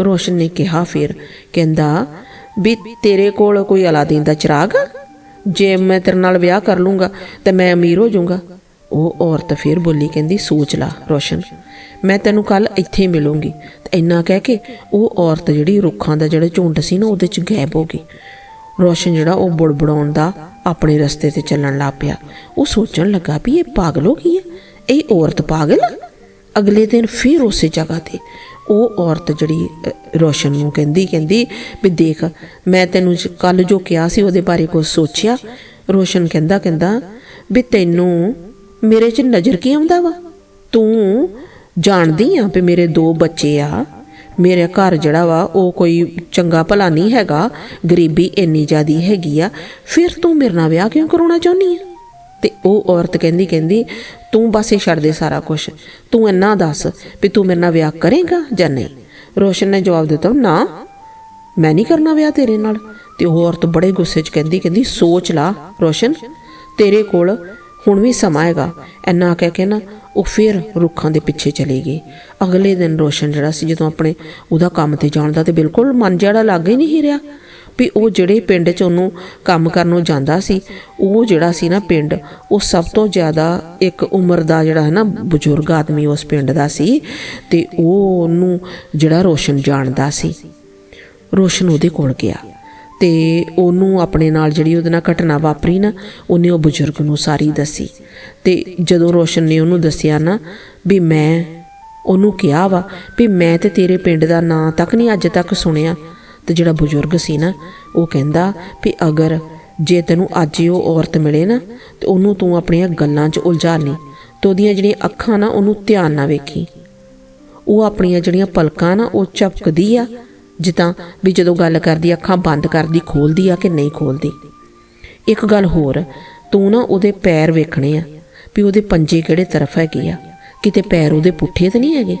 ਰੋਸ਼ਨ ਨੇ ਕਿਹਾ ਫਿਰ, ਕਹਿੰਦਾ, ਵੀ ਤੇਰੇ ਕੋਲ ਕੋਈ ਅਲਾਦੀਨ ਦਾ ਚਿਰਾਗ ਆ? ਜੇ ਮੈਂ ਤੇਰੇ ਨਾਲ ਵਿਆਹ ਕਰ ਲੂੰਗਾ ਤੇ ਮੈਂ ਅਮੀਰ ਹੋ ਜਾਊਂਗਾ। ਉਹ ਔਰਤ ਫਿਰ ਬੋਲੀ ਕਹਿੰਦੀ, ਸੋਚ ਲਾ ਰੋਸ਼ਨ, ਮੈਂ ਤੈਨੂੰ ਕੱਲ ਇੱਥੇ ਹੀ ਮਿਲੂੰਗੀ। ਤੇ ਇੰਨਾ ਕਹਿ ਕੇ ਉਹ ਔਰਤ ਜਿਹੜੀ ਰੁੱਖਾਂ ਦਾ ਜਿਹੜਾ ਝੁੰਡ ਸੀ ਨਾ, ਉਹਦੇ ਚ ਗਾਇਬ ਹੋ ਗਈ। ਰੋਸ਼ਨ ਜਿਹੜਾ ਉਹ ਬੁੜਬੜਾਉਣ ਦਾ ਆਪਣੇ ਰਸਤੇ ਤੇ ਚੱਲਣ ਲੱਗ ਪਿਆ। ਉਹ ਸੋਚਣ ਲੱਗਾ ਵੀ ਇਹ ਪਾਗਲ ਹੋ ਗਈ ਹੈ, ਇਹ ਔਰਤ ਪਾਗਲ ਆ? ਅਗਲੇ ਦਿਨ ਫਿਰ ਉਸੇ ਜਗ੍ਹਾ ਤੇ ਉਹ ਔਰਤ ਜਿਹੜੀ ਅ, ਰੋਸ਼ਨ ਨੂੰ ਕਹਿੰਦੀ ਕਹਿੰਦੀ ਵੀ ਦੇਖ ਮੈਂ ਤੈਨੂੰ ਕੱਲ ਜੋ ਕਿਹਾ ਸੀ ਉਹਦੇ ਬਾਰੇ ਕੁਝ ਸੋਚਿਆ। ਰੋਸ਼ਨ ਕਹਿੰਦਾ ਕਹਿੰਦਾ ਵੀ ਤੈਨੂੰ ਮੇਰੇ 'ਚ ਨਜ਼ਰ ਕੀ ਆਉਂਦਾ ਵਾ? ਤੂੰ ਜਾਣਦੀ ਆ ਵੀ ਮੇਰੇ ਦੋ ਬੱਚੇ ਆ। ਮੇਰੇ ਘਰ ਜਿਹੜਾ ਵਾ ਉਹ ਕੋਈ ਚੰਗਾ ਭਲਾ ਨਹੀਂ ਹੈਗਾ। ਗਰੀਬੀ ਇੰਨੀ ਜ਼ਿਆਦੀ ਹੈਗੀ ਆ। ਫਿਰ ਤੂੰ ਮੇਰੇ ਨਾਲ ਵਿਆਹ ਕਿਉਂ ਕਰਾਉਣਾ ਚਾਹੁੰਦੀ ਆ? ਤੇ ਉਹ ਔਰਤ ਕਹਿੰਦੀ ਕਹਿੰਦੀ, ਤੂੰ ਬਸ ਇਹ ਛੱਡ ਦੇ ਸਾਰਾ ਕੁਝ ਤੂੰ ਇੰਨਾ ਦੱਸ ਵੀ ਤੂੰ ਮੇਰੇ ਨਾਲ ਵਿਆਹ ਕਰੇਗਾ ਜਾਂ ਨਹੀਂ? ਰੋਸ਼ਨ ਨੇ ਜਵਾਬ ਦਿੱਤਾ, ਨਾ, ਮੈਂ ਨਹੀਂ ਕਰਨਾ ਵਿਆਹ ਤੇਰੇ ਨਾਲ। ਤੇ ਉਹ ਔਰਤ ਬੜੇ ਗੁੱਸੇ 'ਚ ਕਹਿੰਦੀ ਕਹਿੰਦੀ, ਸੋਚ ਲਾ, ਰੋਸ਼ਨ, ਤੇਰੇ ਕੋਲ ਹੁਣ ਵੀ ਸਮਾਂ ਹੈਗਾ। ਇੰਨਾ ਕਹਿ ਕੇ ਨਾ ਉਹ ਫਿਰ ਰੁੱਖਾਂ ਦੇ ਪਿੱਛੇ ਚਲੇ ਗਈ ਅਗਲੇ ਦਿਨ ਰੋਸ਼ਨ ਜਿਹੜਾ ਸੀ, ਜਦੋਂ ਆਪਣੇ ਉਹਦਾ ਕੰਮ ਤੇ ਜਾਣ ਦਾ ਤੇ ਬਿਲਕੁਲ ਮਨ ਜਿਹੜਾ ਲੱਗ ਹੀ ਨਹੀਂ ਰਿਹਾ। ਵੀ ਉਹ ਜਿਹੜੇ ਪਿੰਡ 'ਚ ਉਹਨੂੰ ਕੰਮ ਕਰਨ ਨੂੰ ਜਾਂਦਾ ਸੀ, ਉਹ ਜਿਹੜਾ ਸੀ ਨਾ ਪਿੰਡ, ਉਹ ਸਭ ਤੋਂ ਜ਼ਿਆਦਾ ਇੱਕ ਉਮਰ ਦਾ ਜਿਹੜਾ ਹੈ ਨਾ ਬਜ਼ੁਰਗ ਆਦਮੀ ਉਸ ਪਿੰਡ ਦਾ ਸੀ ਤੇ ਉਹ ਉਹਨੂੰ ਜਿਹੜਾ ਰੋਸ਼ਨ ਜਾਣਦਾ ਸੀ। ਰੋਸ਼ਨ ਉਹਦੇ ਕੋਲ ਗਿਆ ਤੇ ਉਹਨੂੰ ਆਪਣੇ ਨਾਲ ਜਿਹੜੀ ਉਹਦੇ ਨਾਲ ਘਟਨਾ ਵਾਪਰੀ ਨਾ, ਉਹਨੇ ਉਹ ਬਜ਼ੁਰਗ ਨੂੰ ਸਾਰੀ ਦੱਸੀ ਤੇ ਜਦੋਂ ਰੋਸ਼ਨ ਨੇ ਉਹਨੂੰ ਦੱਸਿਆ ਨਾ ਵੀ ਮੈਂ ਉਹਨੂੰ ਕਿਹਾ ਵਾ ਵੀ ਮੈਂ ਤੇ ਤੇਰੇ ਪਿੰਡ ਦਾ ਨਾਂ ਤੱਕ ਨਹੀਂ ਅੱਜ ਤੱਕ ਸੁਣਿਆ। ਤੇ ਜਿਹੜਾ ਬਜ਼ੁਰਗ ਸੀ ਨਾ, ਉਹ ਕਹਿੰਦਾ ਵੀ ਅਗਰ ਜੇ ਤੈਨੂੰ ਅੱਜ ਹੀ ਉਹ ਔਰਤ ਮਿਲੇ ਨਾ, ਤੇ ਉਹਨੂੰ ਤੂੰ ਆਪਣੀਆਂ ਗੱਲਾਂ 'ਚ ਉਲਝਾ ਲਈ ਤੇ ਉਹਦੀਆਂ ਜਿਹੜੀਆਂ ਅੱਖਾਂ ਨਾ, ਉਹਨੂੰ ਧਿਆਨ ਨਾਲ ਵੇਖੀ। ਉਹ ਆਪਣੀਆਂ ਜਿਹੜੀਆਂ ਪਲਕਾਂ ਨਾ, ਉਹ ਝਪਕਦੀ ਆ, ਜਿੱਦਾਂ ਵੀ ਜਦੋਂ ਗੱਲ ਕਰਦੀ, ਅੱਖਾਂ ਬੰਦ ਕਰਦੀ, ਖੋਲਦੀ ਆ ਕਿ ਨਹੀਂ ਖੋਲਦੀ। ਇੱਕ ਗੱਲ ਹੋਰ, ਤੂੰ ਨਾ ਉਹਦੇ ਪੈਰ ਵੇਖਣੇ ਆ, ਵੀ ਉਹਦੇ ਪੰਜੇ ਕਿਹੜੇ ਤਰਫ ਹੈਗੇ ਆ। ਕਿਤੇ ਪੈਰ ਉਹਦੇ ਪੁੱਠੇ ਤੇ ਨਹੀਂ ਹੈਗੇ?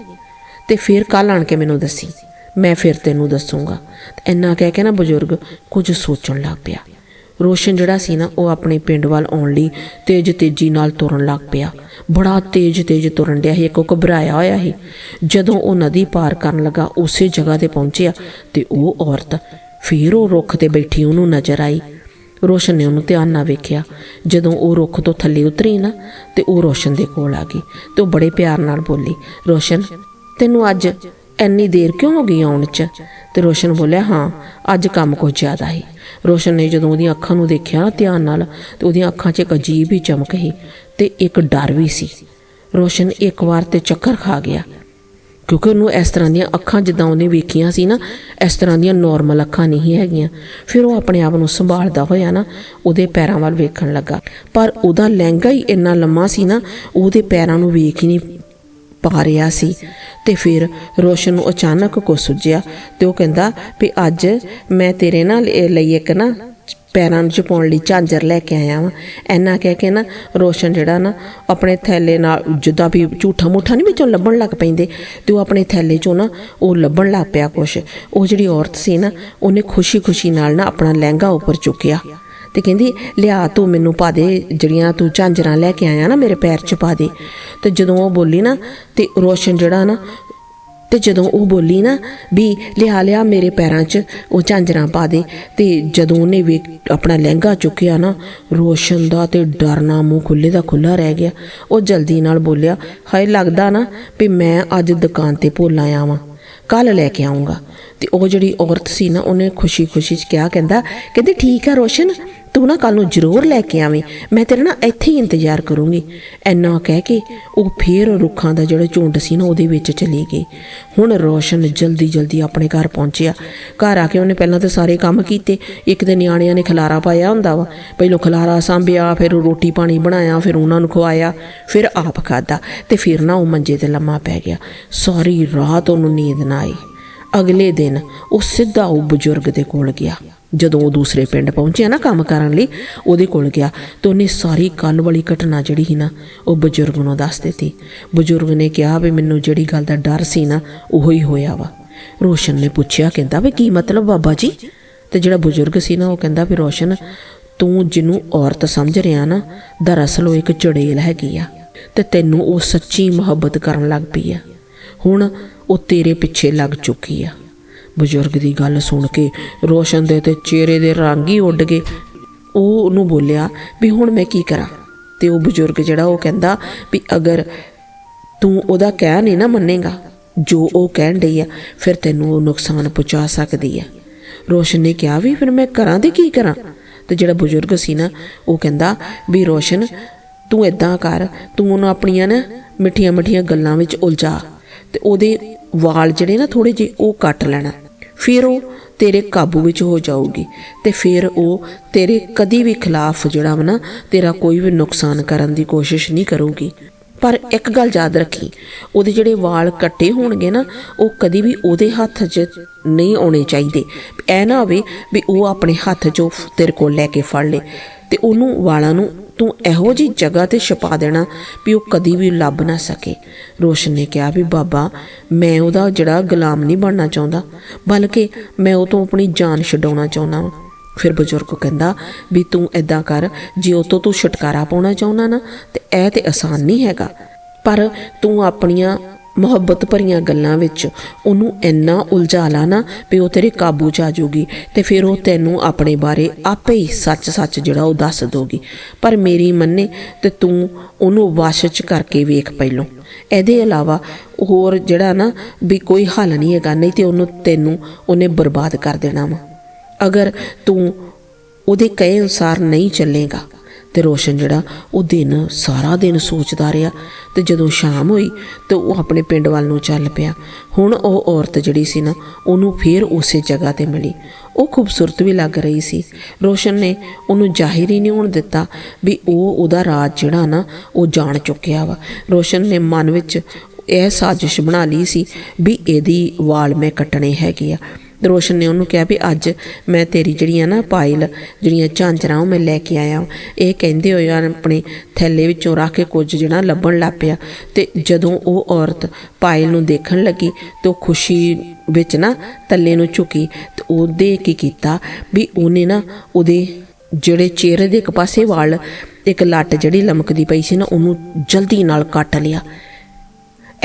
ਤੇ ਫਿਰ ਕੱਲ ਆਣ ਕੇ ਮੈਨੂੰ ਦੱਸੀ। ਮੈਂ ਫਿਰ ਤੈਨੂੰ ਦੱਸੂਗਾ। ਇੰਨਾ ਕਹਿ ਕੇ ਨਾ ਬਜ਼ੁਰਗ ਕੁਝ ਸੋਚਣ ਲੱਗ ਪਿਆ। ਰੋਸ਼ਨ ਜਿਹੜਾ ਸੀ ਨਾ, ਉਹ ਆਪਣੇ ਪਿੰਡ ਵੱਲ ਆਉਣ ਲਈ ਤੇਜ਼ ਤੇਜ਼ੀ ਨਾਲ ਤੁਰਨ ਲੱਗ ਪਿਆ। ਬੜਾ ਤੇਜ਼ ਤੇਜ਼ ਤੁਰਨ ਡਿਆ ਸੀ, ਇੱਕ ਉਹ ਘਬਰਾਇਆ ਹੋਇਆ ਸੀ। ਜਦੋਂ ਉਹ ਨਦੀ ਪਾਰ ਕਰਨ ਲੱਗਾ, ਉਸੇ ਜਗ੍ਹਾ ਤੇ ਪਹੁੰਚਿਆ ਤੇ ਉਹ ਔਰਤ ਫੇਰ ਉਹ ਰੁੱਖ ਤੇ ਬੈਠੀ ਉਹਨੂੰ ਨਜ਼ਰ ਆਈ। ਰੋਸ਼ਨ ਨੇ ਉਹਨੂੰ ਧਿਆਨ ਨਾਲ ਵੇਖਿਆ। ਜਦੋਂ ਉਹ ਰੁੱਖ ਤੋਂ ਥੱਲੇ ਉਤਰੀ ਨਾ, ਤੇ ਉਹ ਰੋਸ਼ਨ ਦੇ ਕੋਲ ਆ ਗਈ ਤੇ ਉਹ ਬੜੇ ਪਿਆਰ ਨਾਲ ਬੋਲੀ, ਰੋਸ਼ਨ, ਤੈਨੂੰ ਅੱਜ ਇੰਨੀ ਦੇਰ ਕਿਉਂ ਹੋ ਗਈ ਆਉਣ ਚ? ਤੇ ਰੋਸ਼ਨ ਬੋਲਿਆ, ਹਾਂ, ਅੱਜ ਕੰਮ ਕੁਝ ਜ਼ਿਆਦਾ ਹੈ ਰੋਸ਼ਨ ਨੇ ਜਦੋਂ ਉਹਦੀਆਂ ਅੱਖਾਂ ਨੂੰ ਦੇਖਿਆ ਨਾ ਧਿਆਨ ਨਾਲ, ਤੇ ਉਹਦੀਆਂ ਅੱਖਾਂ 'ਚ ਇੱਕ ਅਜੀਬ ਹੀ ਚਮਕ ਸੀ ਤੇ ਇੱਕ ਡਰ ਵੀ ਸੀ। ਰੋਸ਼ਨ ਇੱਕ ਵਾਰ ਤੇ ਚੱਕਰ ਖਾ ਗਿਆ, ਕਿਉਂਕਿ ਉਹਨੂੰ ਇਸ ਤਰ੍ਹਾਂ ਦੀਆਂ ਅੱਖਾਂ ਜਿੱਦਾਂ ਉਹਨੇ ਵੇਖੀਆਂ ਸੀ ਨਾ, ਇਸ ਤਰ੍ਹਾਂ ਦੀਆਂ ਨਾਰਮਲ ਅੱਖਾਂ ਨਹੀਂ ਹੈਗੀਆਂ। ਫਿਰ ਉਹ ਆਪਣੇ ਆਪ ਨੂੰ ਸੰਭਾਲਦਾ ਹੋਇਆ ਨਾ, ਉਹਦੇ ਪੈਰਾਂ ਵੱਲ ਵੇਖਣ ਲੱਗਾ। ਪਰ ਉਹਦਾ ਲਹਿੰਗਾ ਹੀ ਇੰਨਾ ਲੰਮਾ ਸੀ ਨਾ, ਉਹਦੇ ਪੈਰਾਂ ਨੂੰ ਵੇਖ ਹੀ ਨਹੀਂ ਪਾ ਰਿਹਾ ਸੀ ਤੇ ਫਿਰ ਰੋਸ਼ਨ ਨੂੰ ਅਚਾਨਕ ਕੋ ਸੁਝਿਆ ਤੇ ਉਹ ਕਹਿੰਦਾ ਵੀ ਅੱਜ ਮੈਂ ਤੇਰੇ ਨਾਲ ਲਈ ਇੱਕ ਨਾ ਪੈਰਾਂ ਨੂੰ ਪਾਉਣ ਲਈ ਝਾਂਜਰ ਲੈ ਕੇ ਆਇਆ ਵਾਂ। ਐਨਾ ਕਹਿ ਕੇ ਨਾ ਰੋਸ਼ਨ ਜਿਹੜਾ ਨਾ ਆਪਣੇ ਥੈਲੇ ਨਾਲ ਜਿੱਦਾਂ ਵੀ ਝੂਠਾ ਮੂਠਾ ਨਹੀਂ ਵਿੱਚੋਂ ਲੱਭਣ ਲੱਗ ਪੈਂਦੇ, ਤੇ ਉਹ ਆਪਣੇ ਥੈਲੇ ਚੋਂ ਨਾ ਉਹ ਲੱਭਣ ਲੱਗ ਪਿਆ ਕੁਛ। ਉਹ ਜਿਹੜੀ ਔਰਤ ਸੀ ਨਾ, ਉਹਨੇ ਖੁਸ਼ੀ-ਖੁਸ਼ੀ ਨਾਲ ਨਾ ਆਪਣਾ ਲਹਿੰਗਾ ਉੱਪਰ ਚੁੱਕਿਆ। ਤੇ ਕਹਿੰਦੀ, ਲਿਆ ਤੂੰ ਮੈਨੂੰ ਪਾ ਦੇ, ਜਿਹੜੀਆਂ ਤੂੰ ਝਾਂਜਰਾਂ ਲੈ ਕੇ ਆਇਆ ਨਾ ਮੇਰੇ ਪੈਰ 'ਚ ਪਾ ਦੇ। ਤੇ ਜਦੋਂ ਉਹ ਬੋਲੀ ਨਾ, ਤੇ ਰੋਸ਼ਨ ਜਿਹੜਾ ਨਾ, ਤੇ ਜਦੋਂ ਉਹ ਬੋਲੀ ਨਾ ਵੀ ਲਿਆ ਲਿਆ ਮੇਰੇ ਪੈਰਾਂ 'ਚ, ਉਹ ਝਾਂਜਰਾਂ ਪਾ ਦੇ। ਤੇ ਜਦੋਂ ਉਹਨੇ ਵੇਖ ਆਪਣਾ ਲਹਿੰਗਾ ਚੁੱਕਿਆ ਨਾ, ਰੋਸ਼ਨ ਦਾ ਤੇ ਡਰਨਾ ਮੂੰਹ ਖੁੱਲੇ ਦਾ ਖੁੱਲਾ ਰਹਿ ਗਿਆ। ਉਹ ਜਲਦੀ ਨਾਲ ਬੋਲਿਆ, ਹਾਏ, ਲੱਗਦਾ ਨਾ ਵੀ ਮੈਂ ਅੱਜ ਦੁਕਾਨ ਤੇ ਭੁੱਲ ਆਇਆ ਵਾਂ ਕੱਲ ਲੈ ਕੇ ਆਉਂਗਾ ਤੇ ਉਹ ਜਿਹੜੀ ਔਰਤ ਸੀ ਨਾ, ਉਹਨੇ ਖੁਸ਼ੀ-ਖੁਸ਼ੀ ਚ ਕਿਹਾ, ਕਹਿੰਦਾ, ਕਹਿੰਦੇ ਠੀਕ ਆ ਰੋਸ਼ਨ? ਤੂੰ ਨਾ ਕੱਲ ਨੂੰ ਜ਼ਰੂਰ ਲੈ ਕੇ ਆਵੇਂ, ਮੈਂ ਤੇਰੇ ਨਾ ਇੱਥੇ ਹੀ ਇੰਤਜ਼ਾਰ ਕਰੂੰਗੀ। ਐਨਾ ਕਹਿ ਕੇ ਉਹ ਫੇਰ ਰੁੱਖਾਂ ਦਾ ਜਿਹੜਾ ਝੁੰਡ ਸੀ ਨਾ ਉਹਦੇ ਵਿੱਚ ਚਲੀ ਗਈ। ਹੁਣ ਰੋਸ਼ਨ ਜਲਦੀ ਜਲਦੀ ਆਪਣੇ ਘਰ ਪਹੁੰਚਿਆ। ਘਰ ਆ ਕੇ ਉਹਨੇ ਪਹਿਲਾਂ ਤਾਂ ਸਾਰੇ ਕੰਮ ਕੀਤੇ। ਇੱਕ ਤੇ ਨਿਆਣਿਆਂ ਨੇ ਖਲਾਰਾ ਪਾਇਆ ਹੁੰਦਾ ਵਾ। ਪਹਿਲੋਂ ਖਲਾਰਾ ਸਾਂਭਿਆ, ਫਿਰ ਰੋਟੀ ਪਾਣੀ ਬਣਾਇਆ, ਫਿਰ ਉਹਨਾਂ ਨੂੰ ਖਵਾਇਆ, ਫਿਰ ਆਪ ਖਾਦਾ ਤੇ ਫਿਰ ਨਾ ਉਹ ਮੰਜੇ ਤੇ ਲੰਮਾ ਪੈ ਗਿਆ। ਸਾਰੀ ਰਾਤ ਉਹਨੂੰ ਨੀਂਦ ਨਾ ਆਈ। ਅਗਲੇ ਦਿਨ ਉਹ ਸਿੱਧਾ ਉਹ ਬਜ਼ੁਰਗ ਦੇ ਕੋਲ ਗਿਆ। ਜਦੋਂ ਉਹ ਦੂਸਰੇ ਪਿੰਡ ਪਹੁੰਚਿਆ ਨਾ ਕੰਮ ਕਰਨ ਲਈ, ਉਹਦੇ ਕੋਲ ਗਿਆ ਤਾਂ ਉਹਨੇ ਸਾਰੀ ਕੱਲ ਵਾਲੀ ਘਟਨਾ ਜਿਹੜੀ ਸੀ ਨਾ, ਉਹ ਬਜ਼ੁਰਗ ਨੂੰ ਦੱਸ ਦਿੱਤੀ। ਬਜ਼ੁਰਗ ਨੇ ਕਿਹਾ ਵੀ ਮੈਨੂੰ ਜਿਹੜੀ ਗੱਲ ਦਾ ਡਰ ਸੀ ਨਾ, ਉਹੋ ਹੀ ਹੋਇਆ ਵਾ। ਰੋਸ਼ਨ ਨੇ ਪੁੱਛਿਆ, ਕਹਿੰਦਾ ਵੀ ਕੀ ਮਤਲਬ ਬਾਬਾ ਜੀ? ਤੇ ਜਿਹੜਾ ਬਜ਼ੁਰਗ ਸੀ ਨਾ, ਉਹ ਕਹਿੰਦਾ ਵੀ ਰੋਸ਼ਨ, ਤੂੰ ਜਿਹਨੂੰ ਔਰਤ ਸਮਝ ਰਿਹਾ ਨਾ, ਦਰਅਸਲ ਉਹ ਇੱਕ ਚੜੇਲ ਹੈਗੀ ਆ ਤੇ ਤੈਨੂੰ ਉਹ ਸੱਚੀ ਮੁਹੱਬਤ ਕਰਨ ਲੱਗ ਪਈ ਆ। ਹੁਣ ਉਹ ਤੇਰੇ ਪਿੱਛੇ ਲੱਗ ਚੁੱਕੀ ਆ। ਬਜ਼ੁਰਗ ਦੀ ਗੱਲ ਸੁਣ ਕੇ ਰੋਸ਼ਨ ਦੇ ਤੇ ਚਿਹਰੇ ਦੇ ਰੰਗ ਹੀ ਉੱਡ ਗਏ। ਉਹ ਉਹਨੂੰ ਬੋਲਿਆ ਵੀ ਹੁਣ ਮੈਂ ਕੀ ਕਰਾਂ? ਤੇ ਉਹ ਬਜ਼ੁਰਗ ਜਿਹੜਾ ਉਹ ਕਹਿੰਦਾ ਵੀ ਅਗਰ ਤੂੰ ਉਹਦਾ ਕਹਿ ਨਹੀਂ ਨਾ ਮੰਨੇਗਾ, ਜੋ ਉਹ ਕਹਿਣ ਡਈ ਆ, ਫਿਰ ਤੈਨੂੰ ਉਹ ਨੁਕਸਾਨ ਪਹੁੰਚਾ ਸਕਦੀ ਆ। ਰੋਸ਼ਨ ਨੇ ਕਿਹਾ ਵੀ ਫਿਰ ਮੈਂ ਕਰਾਂ ਤੇ ਕੀ ਕਰਾਂ? ਤੇ ਜਿਹੜਾ ਬਜ਼ੁਰਗ ਸੀ ਨਾ, ਉਹ ਕਹਿੰਦਾ ਵੀ ਰੋਸ਼ਨ, ਤੂੰ ਇਦਾਂ ਕਰ, ਤੂੰ ਉਹਨੂੰ ਆਪਣੀਆਂ ਨਾ ਮਿੱਠੀਆਂ ਮਿੱਠੀਆਂ ਗੱਲਾਂ ਵਿੱਚ ਉਲਝਾ, ਤੇ ਉਹਦੇ ਵਾਲ ਜਿਹੜੇ ਨਾ ਥੋੜੇ ਜਿਹੇ ਉਹ ਕੱਟ ਲੈਣਾ। ਫਿਰ ਉਹ ਤੇਰੇ ਕਾਬੂ ਵਿੱਚ ਹੋ ਜਾਊਗੀ ਤੇ ਫਿਰ ਉਹ ਤੇਰੇ ਕਦੀ ਵੀ ਖਿਲਾਫ ਜਿਹੜਾ ਵਾ ਨਾ ਤੇਰਾ ਕੋਈ ਵੀ ਨੁਕਸਾਨ ਕਰਨ ਦੀ ਕੋਸ਼ਿਸ਼ ਨਹੀਂ ਕਰੂਗੀ। ਪਰ ਇੱਕ ਗੱਲ ਯਾਦ ਰੱਖੀ, ਉਹਦੇ ਜਿਹੜੇ ਵਾਲ ਕੱਟੇ ਹੋਣਗੇ ਨਾ, ਉਹ ਕਦੀ ਵੀ ਉਹਦੇ ਹੱਥ 'ਚ ਨਹੀਂ ਆਉਣੇ ਚਾਹੀਦੇ। ਐ ਨਾ ਹੋਵੇ ਵੀ ਉਹ ਆਪਣੇ ਹੱਥ 'ਚੋਂ ਤੇਰੇ ਕੋਲ ਲੈ ਕੇ ਫੜ ਲੇ ਤੇ ਉਹਨੂੰ ਵਾਲਾਂ ਨੂੰ ਤੂੰ ਇਹੋ ਜੀ ਜਗ੍ਹਾ ਤੇ ਛਪਾ ਦੇਣਾ ਵੀ ਉਹ ਕਦੀ ਵੀ ਲੱਭ ਨਾ ਸਕੇ। ਰੋਸ਼ਨ ਨੇ ਕਿਹਾ ਵੀ, ਬਾਬਾ, ਮੈਂ ਉਹਦਾ ਜਿਹੜਾ ਗੁਲਾਮ ਨਹੀਂ ਬਣਨਾ ਚਾਹੁੰਦਾ, ਬਲਕਿ ਮੈਂ ਉਹ ਤੋਂ ਆਪਣੀ ਜਾਨ ਛਡਾਉਣਾ ਚਾਹੁੰਦਾ ਹਾਂ ਫਿਰ ਬਜ਼ੁਰਗ ਕਹਿੰਦਾ ਵੀ, ਤੂੰ ਐਦਾਂ ਕਰ, ਜੇ ਉਹ ਤੋਂ ਤੂੰ ਛੁਟਕਾਰਾ ਪਾਉਣਾ ਚਾਹੁੰਦਾ ਨਾ, ਤੇ ਇਹ ਤੇ ਆਸਾਨ ਨਹੀਂ ਹੈਗਾ। ਪਰ ਤੂੰ ਆਪਣੀਆਂ ਮੁਹੱਬਤ ਭਰੀਆਂ ਗੱਲਾਂ ਵਿੱਚ ਉਹਨੂੰ ਇੰਨਾ ਉਲਝਾ ਲਾ ਨਾ ਵੀ ਉਹ ਤੇਰੇ ਕਾਬੂ 'ਚ ਆ ਜਾਊਗੀ ਤੇ ਫਿਰ ਉਹ ਤੈਨੂੰ ਆਪਣੇ ਬਾਰੇ ਆਪੇ ਹੀ ਸੱਚ-ਸੱਚ ਜਿਹੜਾ ਉਹ ਦੱਸ ਦੋਗੀ ਪਰ ਮੇਰੀ ਮੰਨੇ ਤੇ ਤੂੰ ਉਹਨੂੰ ਵਸ਼ 'ਚ ਕਰਕੇ ਵੇਖ ਪਹਿਲੋਂ। ਇਹਦੇ ਇਲਾਵਾ ਹੋਰ ਜਿਹੜਾ ਨਾ ਵੀ ਕੋਈ ਹੱਲ ਨਹੀਂ ਹੈਗਾ, ਨਹੀਂ ਤੇ ਉਹਨੂੰ ਤੈਨੂੰ ਉਹਨੇ ਬਰਬਾਦ ਕਰ ਦੇਣਾ ਵਾ। ਅਗਰ ਤੂੰ ਉਹਦੇ ਕਹੇ ਅਨੁਸਾਰ ਨਹੀਂ ਚੱਲੇਗਾ ਤੇ ਰੋਸ਼ਨ ਜਿਹੜਾ ਉਹ ਦਿਨ ਸਾਰਾ ਦਿਨ ਸੋਚਦਾ ਰਿਹਾ ਤੇ ਜਦੋਂ ਸ਼ਾਮ ਹੋਈ ਤੇ ਉਹ ਆਪਣੇ ਪਿੰਡ ਵੱਲ ਨੂੰ ਚੱਲ ਪਿਆ। ਹੁਣ ਉਹ ਔਰਤ ਜਿਹੜੀ ਸੀ ਨਾ, ਉਹਨੂੰ ਫੇਰ ਉਸੇ ਜਗ੍ਹਾ ਤੇ ਮਿਲੀ। ਉਹ ਖੂਬਸੂਰਤ ਵੀ ਲੱਗ ਰਹੀ ਸੀ। ਰੋਸ਼ਨ ਨੇ ਉਹਨੂੰ ਜ਼ਾਹਿਰ ਹੀ ਨਹੀਂ ਹੋਣ ਦਿੱਤਾ ਵੀ ਉਹ ਉਹਦਾ ਰਾਜ ਜਿਹੜਾ ਨਾ, ਉਹ ਜਾਣ ਚੁੱਕਿਆ ਵਾ। ਰੋਸ਼ਨ ਨੇ ਮਨ ਵਿੱਚ ਇਹ ਸਾਜ਼ਿਸ਼ ਬਣਾ ਲਈ ਸੀ ਵੀ ਇਹਦੀ ਵਾਲ ਮੈਂ ਕੱਟਣੇ ਹੈਗੇ ਆ। ਰੋਸ਼ਨ ਨੇ ਉਹਨੂੰ ਕਿਹਾ ਵੀ ਅੱਜ ਮੈਂ ਤੇਰੀ ਜਿਹੜੀਆਂ ਨਾ ਪਾਇਲ, ਜਿਹੜੀਆਂ ਝਾਂਜਰਾਂ ਉਹ ਮੈਂ ਲੈ ਕੇ ਆਇਆ ਇਹ ਕਹਿੰਦੇ ਹੋਏ ਆਪਣੇ ਥੈਲੇ ਵਿੱਚੋਂ ਰੱਖ ਕੇ ਕੁਝ ਜਿਹੜਾ ਲੱਭਣ ਲੱਗ ਪਿਆ। ਤੇ ਜਦੋਂ ਉਹ ਔਰਤ ਪਾਇਲ ਨੂੰ ਦੇਖਣ ਲੱਗੀ ਤੇ ਉਹ ਖੁਸ਼ੀ ਵਿੱਚ ਨਾ ਤੱਲੇ ਨੂੰ ਝੁਕੀ ਤੇ ਉਹਦੇ ਕੀ ਕੀਤਾ ਵੀ ਉਹਨੇ ਨਾ ਉਹਦੇ ਜਿਹੜੇ ਚਿਹਰੇ ਦੇ ਇੱਕ ਪਾਸੇ ਵਾਲ, ਇੱਕ ਲੱਟ ਜਿਹੜੀ ਲਮਕਦੀ ਪਈ ਸੀ ਨਾ ਉਹਨੂੰ ਜਲਦੀ ਨਾਲ ਕੱਟ ਲਿਆ।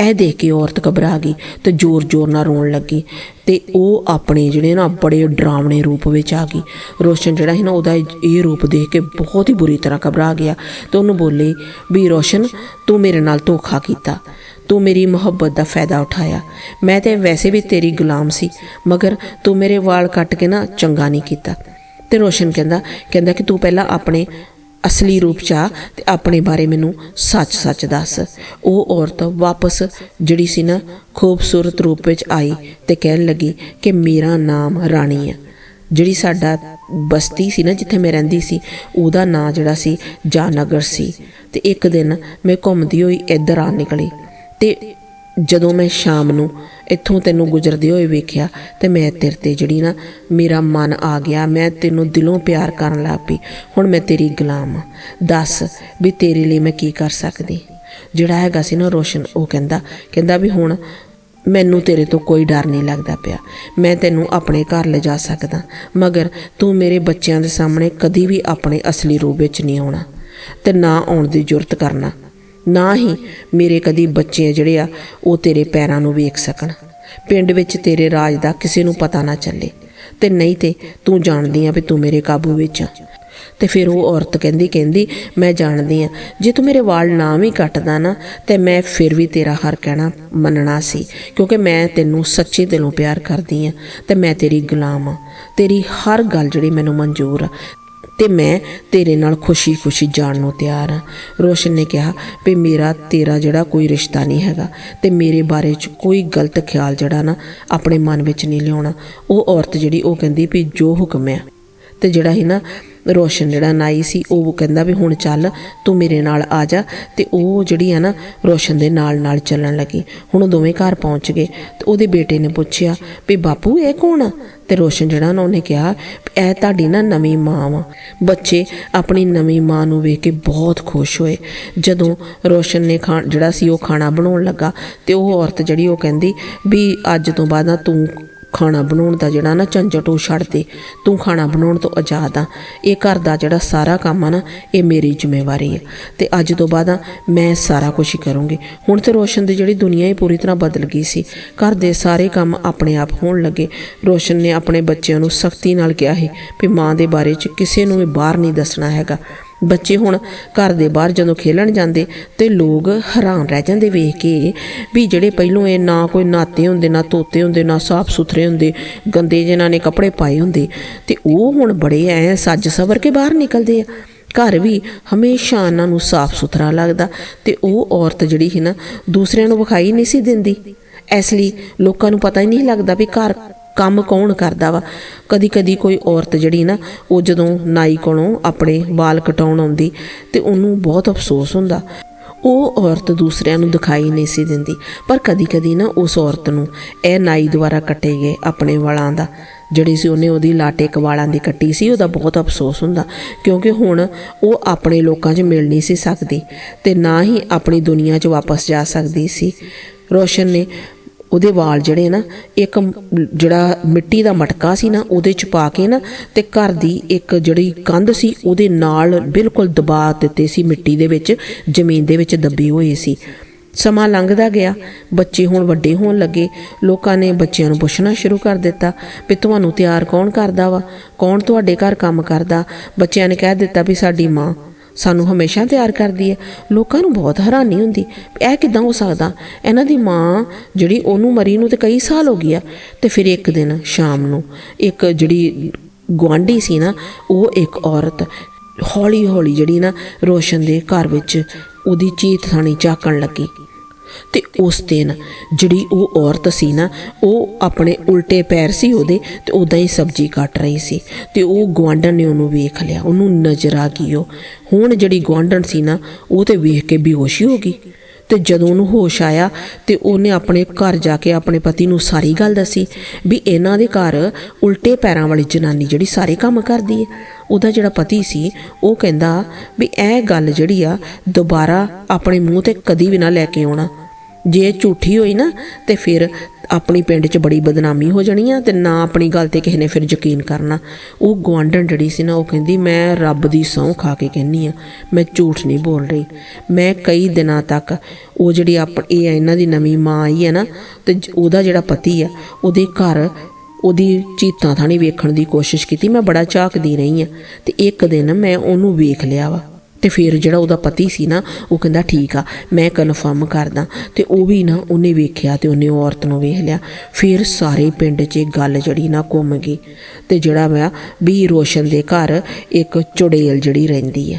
ਇਹ ਦੇਖ ਕੇ ਔਰਤ ਘਬਰਾ ਗਈ ਤੇ ਜ਼ੋਰ-ਜ਼ੋਰ ਨਾਲ ਰੋਣ ਲੱਗੀ ਤੇ ਉਹ ਆਪਣੇ ਜਿਹੜੇ ਨਾ ਬੜੇ ਡਰਾਵਣੇ ਰੂਪ ਵਿੱਚ ਆ ਗਈ। ਰੋਸ਼ਨ ਜਿਹੜਾ ਸੀ ਨਾ, ਉਹਦਾ ਇਹ ਰੂਪ ਦੇਖ ਕੇ ਬਹੁਤ ਹੀ ਬੁਰੀ ਤਰ੍ਹਾਂ ਘਬਰਾ ਗਿਆ ਤੇ ਉਹਨੂੰ ਬੋਲੀ, ਵੀ ਰੋਸ਼ਨ, ਤੂੰ ਮੇਰੇ ਨਾਲ ਧੋਖਾ ਕੀਤਾ। ਤੂੰ ਮੇਰੀ ਮੁਹੱਬਤ ਦਾ ਫਾਇਦਾ ਉਠਾਇਆ। ਮੈਂ ਤੇ ਵੈਸੇ ਵੀ ਤੇਰੀ ਗੁਲਾਮ ਸੀ, ਮਗਰ ਤੂੰ ਮੇਰੇ ਵਾਲ ਕੱਟ ਕੇ ਨਾ ਚੰਗਾ ਨਹੀਂ ਕੀਤਾ। ਤੇ ਰੋਸ਼ਨ ਕਹਿੰਦਾ ਕਹਿੰਦਾ ਕਿ ਤੂੰ ਪਹਿਲਾਂ ਆਪਣੇ ਅਸਲੀ ਰੂਪ ਚ ਆ ਤੇ ਆਪਣੇ ਬਾਰੇ ਮੈਨੂੰ ਸੱਚ-ਸੱਚ ਦੱਸ। ਉਹ ਔਰਤ ਵਾਪਸ ਜਿਹੜੀ ਸੀ ਨਾ ਖੂਬਸੂਰਤ ਰੂਪ ਵਿੱਚ ਆਈ ਤੇ ਕਹਿਣ ਲੱਗੀ ਕਿ ਮੇਰਾ ਨਾਮ ਰਾਣੀ ਹੈ ਜਿਹੜੀ ਸਾਡਾ ਬਸਤੀ ਸੀ ਨਾ ਜਿੱਥੇ ਮੈਂ ਰਹਿੰਦੀ ਸੀ, ਉਹਦਾ ਨਾਂ ਜਿਹੜਾ ਸੀ ਜਾਨਗਰ ਸੀ। ਤੇ ਇੱਕ ਦਿਨ ਮੈਂ ਘੁੰਮਦੀ ਹੋਈ ਇੱਧਰ ਆ ਨਿਕਲੀ ਤੇ ਜਦੋਂ ਮੈਂ ਸ਼ਾਮ ਨੂੰ ਇੱਥੋਂ ਤੈਨੂੰ ਗੁਜ਼ਰਦੇ ਹੋਏ ਵੇਖਿਆ ਤੇ ਮੈਂ ਤੇਰੇ ਤੇ ਜਿਹੜੀ ਨਾ ਮੇਰਾ ਮਨ ਆ ਗਿਆ, ਮੈਂ ਤੈਨੂੰ ਦਿਲੋਂ ਪਿਆਰ ਕਰਨ ਲੱਗ ਪਈ। ਹੁਣ ਮੈਂ ਤੇਰੀ ਗੁਲਾਮ ਆ ਦੱਸ ਵੀ ਤੇਰੇ ਲਈ ਮੈਂ ਕੀ ਕਰ ਸਕਦੀ? ਜਿਹੜਾ ਹੈਗਾ ਸੀ ਨਾ ਰੋਸ਼ਨ, ਉਹ ਕਹਿੰਦਾ ਕਹਿੰਦਾ ਵੀ ਹੁਣ ਮੈਨੂੰ ਤੇਰੇ ਤੋਂ ਕੋਈ ਡਰ ਨਹੀਂ ਲੱਗਦਾ ਪਿਆ। ਮੈਂ ਤੈਨੂੰ ਆਪਣੇ ਘਰ ਲਿਜਾ ਸਕਦਾ, ਮਗਰ ਤੂੰ ਮੇਰੇ ਬੱਚਿਆਂ ਦੇ ਸਾਹਮਣੇ ਕਦੀ ਵੀ ਆਪਣੇ ਅਸਲੀ ਰੂਪ ਵਿੱਚ ਨਹੀਂ ਆਉਣਾ ਤੇ ਨਾ ਆਉਣ ਦੀ ਜੁਰਤ ਕਰਨਾ। ਨਾ ਹੀ ਮੇਰੇ ਕਦੀ ਬੱਚੇ ਜਿਹੜੇ ਆ, ਉਹ ਤੇਰੇ ਪੈਰਾਂ ਨੂੰ ਵੇਖ ਸਕਣ। ਪਿੰਡ ਵਿੱਚ ਤੇਰੇ ਰਾਜ ਦਾ ਕਿਸੇ ਨੂੰ ਪਤਾ ਨਾ ਚੱਲੇ। ਤੇ ਨਹੀਂ ਤੇ ਤੂੰ ਜਾਣਦੀ ਆ ਵੀ ਤੂੰ ਮੇਰੇ ਕਾਬੂ ਵਿੱਚ ਆ। ਤੇ ਫਿਰ ਉਹ ਔਰਤ ਕਹਿੰਦੀ ਕਹਿੰਦੀ, ਮੈਂ ਜਾਣਦੀ ਆ, ਜੇ ਤੂੰ ਮੇਰੇ ਵਾਲ ਨਾ ਵੀ ਕੱਟਦਾ ਨਾ, ਤੇ ਮੈਂ ਫਿਰ ਵੀ ਤੇਰਾ ਹਰ ਕਹਿਣਾ ਮੰਨਣਾ ਸੀ, ਕਿਉਂਕਿ ਮੈਂ ਤੈਨੂੰ ਸੱਚੇ ਦਿਲੋਂ ਪਿਆਰ ਕਰਦੀ ਆ ਤੇ ਮੈਂ ਤੇਰੀ ਗੁਲਾਮ ਆ। ਤੇਰੀ ਹਰ ਗੱਲ ਜਿਹੜੀ ਮੈਨੂੰ ਮਨਜ਼ੂਰ ਆ ਤੇ ਮੈਂ ਤੇਰੇ ਨਾਲ ਖੁਸ਼ੀ-ਖੁਸ਼ੀ ਜਾਣ ਨੂੰ ਤਿਆਰ ਹਾਂ। ਰੋਸ਼ਨ ਨੇ ਕਿਹਾ ਵੀ ਮੇਰਾ, ਤੇਰਾ ਜਿਹੜਾ ਕੋਈ ਰਿਸ਼ਤਾ ਨਹੀਂ ਹੈਗਾ ਤੇ ਮੇਰੇ ਬਾਰੇ ਚ ਕੋਈ ਗਲਤ ਖਿਆਲ ਜਿਹੜਾ ਨਾ ਆਪਣੇ ਮਨ ਵਿੱਚ ਨਹੀਂ ਲਿਆਉਣਾ। ਉਹ ਔਰਤ ਜਿਹੜੀ ਉਹ ਕਹਿੰਦੀ ਵੀ ਜੋ ਹੁਕਮ ਹੈ ਤੇ ਜਿਹੜਾ ਹੀ ਨਾ ਰੋਸ਼ਨ ਜਿਹੜਾ ਨਾਈ ਸੀ, ਉਹ ਕਹਿੰਦਾ ਵੀ ਹੁਣ ਚੱਲ ਤੂੰ ਮੇਰੇ ਨਾਲ ਆ ਜਾ ਤੇ ਉਹ ਜਿਹੜੀ ਆ ਨਾ ਰੋਸ਼ਨ ਦੇ ਨਾਲ ਨਾਲ ਚੱਲਣ ਲੱਗੀ। ਹੁਣ ਉਹ ਦੋਵੇਂ ਘਰ ਪਹੁੰਚ ਗਏ ਤੇ ਉਹਦੇ ਬੇਟੇ ਨੇ ਪੁੱਛਿਆ ਵੀ ਬਾਪੂ ਇਹ ਕੌਣ ਆ? ਤੇ ਰੋਸ਼ਨ ਜਿਹੜਾ ਨਾ ਉਹਨੇ ਕਿਹਾ ਇਹ ਤੁਹਾਡੀ ਨਾ ਨਵੀਂ ਮਾਂ ਵਾ। ਬੱਚੇ ਆਪਣੀ ਨਵੀਂ ਮਾਂ ਨੂੰ ਵੇਖ ਕੇ ਬਹੁਤ ਖੁਸ਼ ਹੋਏ। ਜਦੋਂ ਰੋਸ਼ਨ ਨੇ ਖਾ, ਜਿਹੜਾ ਸੀ ਉਹ ਖਾਣਾ ਬਣਾਉਣ ਲੱਗਾ ਤੇ ਉਹ ਔਰਤ ਜਿਹੜੀ ਉਹ ਕਹਿੰਦੀ ਵੀ ਅੱਜ ਤੋਂ ਬਾਅਦ ਨਾ ਤੂੰ ਖਾਣਾ ਬਣਾਉਣ ਦਾ ਜਿਹੜਾ ਨਾ ਝੰਜਟ ਉਹ ਛੱਡ ਦੇ। ਤੂੰ ਖਾਣਾ ਬਣਾਉਣ ਤੋਂ ਆਜ਼ਾਦ ਆ। ਇਹ ਘਰ ਦਾ ਜਿਹੜਾ ਸਾਰਾ ਕੰਮ ਆ ਨਾ, ਇਹ ਮੇਰੀ ਜ਼ਿੰਮੇਵਾਰੀ ਹੈ ਤੇ ਅੱਜ ਤੋਂ ਬਾਅਦ ਆ, ਮੈਂ ਸਾਰਾ ਕੁਝ ਹੀ ਕਰੂੰਗੀ। ਹੁਣ ਤੇ ਰੋਸ਼ਨ ਦੀ ਜਿਹੜੀ ਦੁਨੀਆ ਹੀ ਪੂਰੀ ਤਰ੍ਹਾਂ ਬਦਲ ਗਈ ਸੀ। ਘਰ ਦੇ ਸਾਰੇ ਕੰਮ ਆਪਣੇ ਆਪ ਹੋਣ ਲੱਗੇ। ਰੋਸ਼ਨ ਨੇ ਆਪਣੇ ਬੱਚਿਆਂ ਨੂੰ ਸਖਤੀ ਨਾਲ ਕਿਹਾ ਸੀ ਵੀ ਮਾਂ ਦੇ ਬਾਰੇ ਚ ਕਿਸੇ ਨੂੰ ਵੀ ਬਾਹਰ ਨਹੀਂ ਦੱਸਣਾ ਹੈਗਾ। ਬੱਚੇ ਹੁਣ ਘਰ ਦੇ ਬਾਹਰ ਜਦੋਂ ਖੇਲਣ ਜਾਂਦੇ ਤੇ ਲੋਕ ਹੈਰਾਨ ਰਹਿ ਜਾਂਦੇ ਵੇਖ ਕੇ ਵੀ ਜਿਹੜੇ ਪਹਿਲੋਂ ਇਹ ਨਾ ਕੋਈ ਨਾਤੇ ਹੁੰਦੇ, ਨਾ ਤੋਤੇ ਹੁੰਦੇ, ਨਾ ਸਾਫ਼ ਸੁਥਰੇ ਹੁੰਦੇ, ਗੰਦੇ ਜਿਨ੍ਹਾਂ ਨੇ ਕੱਪੜੇ ਪਾਏ ਹੁੰਦੇ, ਤੇ ਉਹ ਹੁਣ ਬੜੇ ਐ ਸੱਜ ਸਵਰ ਕੇ ਬਾਹਰ ਨਿਕਲਦੇ ਆ। ਘਰ ਵੀ ਹਮੇਸ਼ਾ ਇਹਨਾਂ ਨੂੰ ਸਾਫ਼ ਸੁਥਰਾ ਲੱਗਦਾ ਤੇ ਉਹ ਔਰਤ ਜਿਹੜੀ ਸੀ ਨਾ ਦੂਸਰਿਆਂ ਨੂੰ ਵਿਖਾਈ ਨਹੀਂ ਸੀ ਦਿੰਦੀ। ਇਸ ਲਈ ਲੋਕਾਂ ਨੂੰ ਪਤਾ ਹੀ ਨਹੀਂ ਲੱਗਦਾ ਵੀ ਘਰ ਕੰਮ ਕੌਣ ਕਰਦਾ ਵਾ? ਕਦੀ ਕਦੀ ਕੋਈ ਔਰਤ ਜਿਹੜੀ ਨਾ, ਉਹ ਜਦੋਂ ਨਾਈ ਕੋਲੋਂ ਆਪਣੇ ਵਾਲ ਕਟਾਉਣ ਆਉਂਦੀ ਤੇ ਉਹਨੂੰ ਬਹੁਤ ਅਫਸੋਸ ਹੁੰਦਾ। ਉਹ ਔਰਤ ਦੂਸਰਿਆਂ ਨੂੰ ਦਿਖਾਈ ਨਹੀਂ ਸੀ ਦਿੰਦੀ, ਪਰ ਕਦੀ ਕਦੀ ਨਾ ਉਸ ਔਰਤ ਨੂੰ ਇਹ ਨਾਈ ਦੁਆਰਾ ਕੱਟੇ ਗਏ ਆਪਣੇ ਵਾਲਾਂ ਦਾ, ਜਿਹੜੀ ਸੀ ਉਹਨੇ ਉਹਦੀ ਲਾਟੇ ਕਵਾਲਾਂ ਦੀ ਕੱਟੀ ਸੀ, ਉਹਦਾ ਬਹੁਤ ਅਫਸੋਸ ਹੁੰਦਾ, ਕਿਉਂਕਿ ਹੁਣ ਉਹ ਆਪਣੇ ਲੋਕਾਂ 'ਚ ਮਿਲ ਨਹੀਂ ਸੀ ਸਕਦੀ ਤੇ ਨਾ ਹੀ ਆਪਣੀ ਦੁਨੀਆ 'ਚ ਵਾਪਸ ਜਾ ਸਕਦੀ ਸੀ। ਰੋਸ਼ਨ ਨੇ ਉਹਦੇ ਵਾਲ ਜਿਹੜੇ ਨਾ, ਇੱਕ ਜਿਹੜਾ ਮਿੱਟੀ ਦਾ ਮਟਕਾ ਸੀ ਨਾ, ਉਹਦੇ ਚ ਪਾ ਕੇ ਨਾ, ਤੇ ਘਰ ਦੀ ਇੱਕ ਜਿਹੜੀ ਕੰਧ ਸੀ, ਉਹਦੇ ਨਾਲ ਬਿਲਕੁਲ ਦਬਾ ਦਿੱਤੇ ਸੀ ਮਿੱਟੀ ਦੇ ਵਿੱਚ, ਜ਼ਮੀਨ ਦੇ ਵਿੱਚ ਦੱਬੇ ਹੋਏ ਸੀ। ਸਮਾਂ ਲੰਘਦਾ ਗਿਆ, ਬੱਚੇ ਹੁਣ ਵੱਡੇ ਹੋਣ ਲੱਗੇ, ਲੋਕਾਂ ਨੇ ਬੱਚਿਆਂ ਨੂੰ ਪੁੱਛਣਾ ਸ਼ੁਰੂ ਕਰ ਦਿੱਤਾ ਵੀ ਤੁਹਾਨੂੰ ਤਿਆਰ ਕੌਣ ਕਰਦਾ ਵਾ, ਕੌਣ ਤੁਹਾਡੇ ਘਰ ਕੰਮ ਕਰਦਾ? ਬੱਚਿਆਂ ਨੇ ਕਹਿ ਦਿੱਤਾ ਵੀ ਸਾਡੀ ਮਾਂ ਸਾਨੂੰ ਹਮੇਸ਼ਾ ਤਿਆਰ ਕਰਦੀ ਹੈ। ਲੋਕਾਂ ਨੂੰ ਬਹੁਤ ਹੈਰਾਨੀ ਹੁੰਦੀ। ਇਹ ਕਿਦਾਂ ਹੋ ਸਕਦਾ? ਇਹਨਾਂ ਦੀ ਮਾਂ ਜਿਹੜੀ ਉਹਨੂੰ ਮਰੀ ਨੂੰ ਤੇ ਕਈ ਸਾਲ ਹੋ ਗਏ ਆ ਤੇ ਫਿਰ ਇੱਕ ਦਿਨ ਸ਼ਾਮ ਨੂੰ ਇੱਕ ਜਿਹੜੀ ਗੁਆਂਢੀ ਸੀ ਨਾ, ਉਹ ਇੱਕ ਔਰਤ ਹੌਲੀ ਹੌਲੀ ਜਿਹੜੀ ਨਾ ਰੋਸ਼ਨ ਦੇ ਘਰ ਵਿੱਚ ਉਹਦੀ ਚੀਤ ਥਾਣੀ ਝਾਕਣ ਲੱਗੀ। ਤੇ ਉਸ ਦਿਨ ਜਿਹੜੀ ਉਹ ਔਰਤ ਸੀ ਨਾ, ਉਹ ਆਪਣੇ ਉਲਟੇ ਪੈਰ ਸੀ ਉਹਦੇ ਤੇ ਉਦਾਂ ਹੀ ਸਬਜ਼ੀ ਕੱਟ ਰਹੀ ਸੀ ਤੇ ਉਹ ਗਵਾਂਢਣ ਨੇ ਉਹਨੂੰ ਵੇਖ ਲਿਆ, ਉਹਨੂੰ ਨਜ਼ਰ ਆ ਗਈ ਉਹ। ਹੁਣ ਜਿਹੜੀ ਗਵਾਂਢਣ ਸੀ ਨਾ, ਉਹ ਤੇ ਵੇਖ ਕੇ ਬੇਹੋਸ਼ੀ ਹੋ ਗਈ ਤੇ ਜਦੋਂ ਉਹਨੂੰ ਹੋਸ਼ ਆਇਆ ਤੇ ਉਹਨੇ ਆਪਣੇ ਘਰ ਜਾ ਕੇ ਆਪਣੇ ਪਤੀ ਨੂੰ ਸਾਰੀ ਗੱਲ ਦੱਸੀ ਵੀ ਇਹਨਾਂ ਦੇ ਘਰ ਉਲਟੇ ਪੈਰਾਂ ਵਾਲੀ ਜਨਾਨੀ ਜਿਹੜੀ ਸਾਰੇ ਕੰਮ ਕਰਦੀ ਹੈ। ਉਹਦਾ ਜਿਹੜਾ ਪਤੀ ਸੀ, ਉਹ ਕਹਿੰਦਾ ਵੀ ਇਹ ਗੱਲ ਜਿਹੜੀ ਆ, ਦੁਬਾਰਾ ਆਪਣੇ ਮੂੰਹ ਤੇ ਕਦੀ ਵੀ ਨਾ ਲੈ ਕੇ ਆਉਣਾ। ਜੇ ਝੂਠੀ ਹੋਈ ਨਾ, ਤੇ ਫਿਰ ਆਪਣੀ ਪਿੰਡ 'ਚ ਬੜੀ ਬਦਨਾਮੀ ਹੋ ਜਾਣੀ ਆ, ਤੇ ਨਾ ਆਪਣੀ ਗੱਲ ਤੇ ਕਿਸੇ ਨੇ ਫਿਰ ਯਕੀਨ ਕਰਨਾ। ਉਹ ਗਵਾਂਢਣ ਜਿਹੜੀ ਸੀ ਨਾ, ਉਹ ਕਹਿੰਦੀ, ਮੈਂ ਰੱਬ ਦੀ ਸਹੁੰ ਖਾ ਕੇ ਕਹਿੰਨੀ ਆ, ਮੈਂ ਝੂਠ ਨਹੀਂ ਬੋਲ ਰਹੀ। ਮੈਂ ਕਈ ਦਿਨਾਂ ਤੱਕ ਉਹ ਜਿਹੜੀ ਆਪ, ਇਹ ਇਹਨਾਂ ਦੀ ਨਵੀਂ ਮਾਂ ਆਈ ਹੈ ਨਾ, ਤੇ ਉਹਦਾ ਜਿਹੜਾ ਪਤੀ ਆ, ਉਹਦੇ ਘਰ ਉਹਦੀ ਚੀਤਾਂ ਥਾਣੀ ਵੇਖਣ ਦੀ ਕੋਸ਼ਿਸ਼ ਕੀਤੀ। ਮੈਂ ਬੜਾ ਝਾਕਦੀ ਰਹੀ ਆ, ਤੇ ਇੱਕ ਦਿਨ ਮੈਂ ਉਹਨੂੰ ਵੇਖ ਲਿਆ ਵਾ। ਤੇ ਫਿਰ ਜਿਹੜਾ ਉਹਦਾ ਪਤੀ ਸੀ ਨਾ, ਉਹ ਕਹਿੰਦਾ ਠੀਕ ਆ, ਮੈਂ ਕਨਫਰਮ ਕਰਦਾ। ਤੇ ਉਹ ਵੀ ਨਾ ਉਹਨੇ ਵੇਖਿਆ ਤੇ ਉਹਨੇ ਉਹ ਔਰਤ ਨੂੰ ਵੇਖ ਲਿਆ। ਫਿਰ ਸਾਰੇ ਪਿੰਡ 'ਚ ਇਹ ਗੱਲ ਜਿਹੜੀ ਨਾ ਘੁੰਮ ਗਈ। ਤੇ ਜਿਹੜਾ ਵਾ ਵੀ ਰੋਸ਼ਨ ਦੇ ਘਰ ਇੱਕ ਚੁੜੇਲ ਜਿਹੜੀ ਰਹਿੰਦੀ ਆ।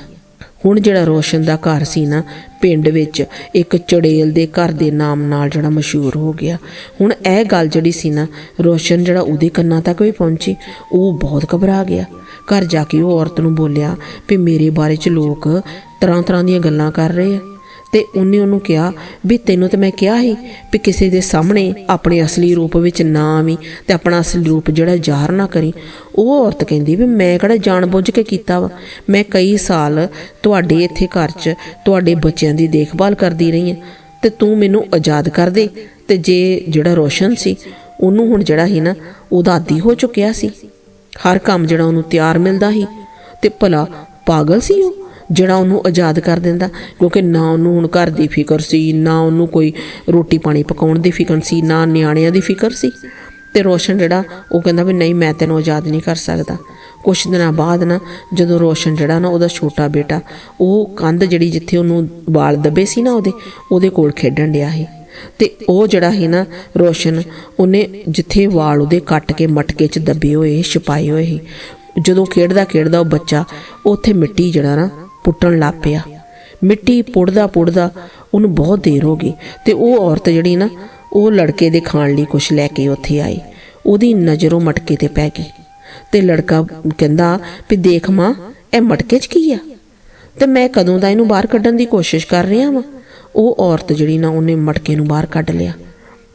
ਹੁਣ ਜਿਹੜਾ ਰੋਸ਼ਨ ਦਾ ਘਰ ਸੀ ਨਾ, ਪਿੰਡ ਵਿੱਚ ਇੱਕ ਚੜੇਲ ਦੇ ਘਰ ਦੇ ਨਾਮ ਨਾਲ ਜਿਹੜਾ ਮਸ਼ਹੂਰ ਹੋ ਗਿਆ। ਹੁਣ ਇਹ ਗੱਲ ਜਿਹੜੀ ਸੀ ਨਾ, ਰੋਸ਼ਨ ਜਿਹੜਾ ਉਹਦੇ ਕੰਨਾਂ ਤੱਕ ਵੀ ਪਹੁੰਚੀ, ਉਹ ਬਹੁਤ ਘਬਰਾ ਗਿਆ। ਘਰ ਜਾ ਕੇ ਉਹ ਔਰਤ ਨੂੰ ਬੋਲਿਆ ਵੀ ਮੇਰੇ ਬਾਰੇ ਚ ਲੋਕ ਤਰ੍ਹਾਂ ਤਰ੍ਹਾਂ ਦੀਆਂ ਗੱਲਾਂ ਕਰ ਰਹੇ ਆ। ਤੇ ਉਹਨੇ ਉਹਨੂੰ ਕਿਹਾ ਵੀ ਤੈਨੂੰ ਤੇ ਮੈਂ ਕਿਹਾ ਸੀ ਵੀ ਕਿਸੇ ਦੇ ਸਾਹਮਣੇ ਆਪਣੇ ਅਸਲੀ ਰੂਪ ਵਿੱਚ ਨਾ ਆਵੀਂ ਤੇ ਆਪਣਾ ਅਸਲੀ ਰੂਪ ਜਿਹੜਾ ਜ਼ਾਹਰ ਨਾ ਕਰੀ। ਉਹ ਔਰਤ ਕਹਿੰਦੀ ਵੀ ਮੈਂ ਕਿਹੜਾ ਜਾਣਬੁੱਝ ਕੇ ਕੀਤਾ ਵਾ? ਮੈਂ ਕਈ ਸਾਲ ਤੁਹਾਡੇ ਇੱਥੇ ਘਰ 'ਚ ਤੁਹਾਡੇ ਬੱਚਿਆਂ ਦੀ ਦੇਖਭਾਲ ਕਰਦੀ ਰਹੀ ਹਾਂ ਤੇ ਤੂੰ ਮੈਨੂੰ ਆਜ਼ਾਦ ਕਰ ਦੇ ਤੇ ਜੇ ਜਿਹੜਾ ਰੋਸ਼ਨ ਸੀ, ਉਹਨੂੰ ਹੁਣ ਜਿਹੜਾ ਸੀ ਨਾ ਉਹਦਾ ਆਦੀ ਹੋ ਚੁੱਕਿਆ ਸੀ। ਹਰ ਕੰਮ ਜਿਹੜਾ ਉਹਨੂੰ ਤਿਆਰ ਮਿਲਦਾ ਸੀ ਤੇ ਭਲਾ ਪਾਗਲ ਸੀ ਉਹ? ਜਿਹੜਾ ਉਹਨੂੰ ਆਜ਼ਾਦ ਕਰ ਦਿੰਦਾ, ਕਿਉਂਕਿ ਨਾ ਉਹਨੂੰ ਹੁਣ ਘਰ ਦੀ ਫਿਕਰ ਸੀ, ਨਾ ਉਹਨੂੰ ਕੋਈ ਰੋਟੀ ਪਾਣੀ ਪਕਾਉਣ ਦੀ ਫਿਕਰ ਸੀ, ਨਾ ਨਿਆਣਿਆਂ ਦੀ ਫਿਕਰ ਸੀ। ਤੇ ਰੋਸ਼ਨ ਜਿਹੜਾ, ਉਹ ਕਹਿੰਦਾ ਵੀ ਨਹੀਂ, ਮੈਂ ਤੈਨੂੰ ਆਜ਼ਾਦ ਨਹੀਂ ਕਰ ਸਕਦਾ। ਕੁਛ ਦਿਨਾਂ ਬਾਅਦ ਨਾ, ਜਦੋਂ ਰੋਸ਼ਨ ਜਿਹੜਾ ਨਾ, ਉਹਦਾ ਛੋਟਾ ਬੇਟਾ, ਉਹ ਕੰਧ ਜਿਹੜੀ ਜਿੱਥੇ ਉਹਨੂੰ ਵਾਲ ਦੱਬੇ ਸੀ ਨਾ ਉਹਦੇ ਉਹਦੇ ਕੋਲ ਖੇਡਣ ਡਿਆ ਸੀ। ਤੇ ਉਹ ਜਿਹੜਾ ਸੀ ਨਾ, ਰੋਸ਼ਨ, ਉਹਨੇ ਜਿੱਥੇ ਵਾਲ ਉਹਦੇ ਕੱਟ ਕੇ ਮਟਕੇ 'ਚ ਦੱਬੇ ਹੋਏ ਛਪਾਏ ਹੋਏ ਸੀ। ਜਦੋਂ ਖੇਡਦਾ ਖੇਡਦਾ ਉਹ ਬੱਚਾ, ਉੱਥੇ ਮਿੱਟੀ ਜਿਹੜਾ ਨਾ ਪੁੱਟਣ ਲੱਗ ਪਿਆ। ਮਿੱਟੀ ਪੁੱਟਦਾ ਪੁੱਟਦਾ ਉਹਨੂੰ ਬਹੁਤ ਦੇਰ ਹੋ ਗਈ ਤੇ ਉਹ ਔਰਤ ਜਿਹੜੀ ਨਾ, ਉਹ ਲੜਕੇ ਦੇ ਖਾਣ ਲਈ ਕੁਝ ਲੈ ਕੇ ਉੱਥੇ ਆਈ। ਉਹਦੀ ਨਜ਼ਰ ਉਹ ਮਟਕੇ ਤੇ ਪੈ ਗਈ ਤੇ ਲੜਕਾ ਕਹਿੰਦਾ ਵੀ ਦੇਖ ਮਾਂ, ਇਹ ਮਟਕੇ 'ਚ ਕੀ ਆ? ਤੇ ਮੈਂ ਕਦੋਂ ਦਾ ਇਹਨੂੰ ਬਾਹਰ ਕੱਢਣ ਦੀ ਕੋਸ਼ਿਸ਼ ਕਰ ਰਿਹਾ ਵਾਂ? ਉਹ ਔਰਤ ਜਿਹੜੀ ਨਾ ਉਹਨੇ ਮਟਕੇ ਨੂੰ ਬਾਹਰ ਕੱਢ ਲਿਆ।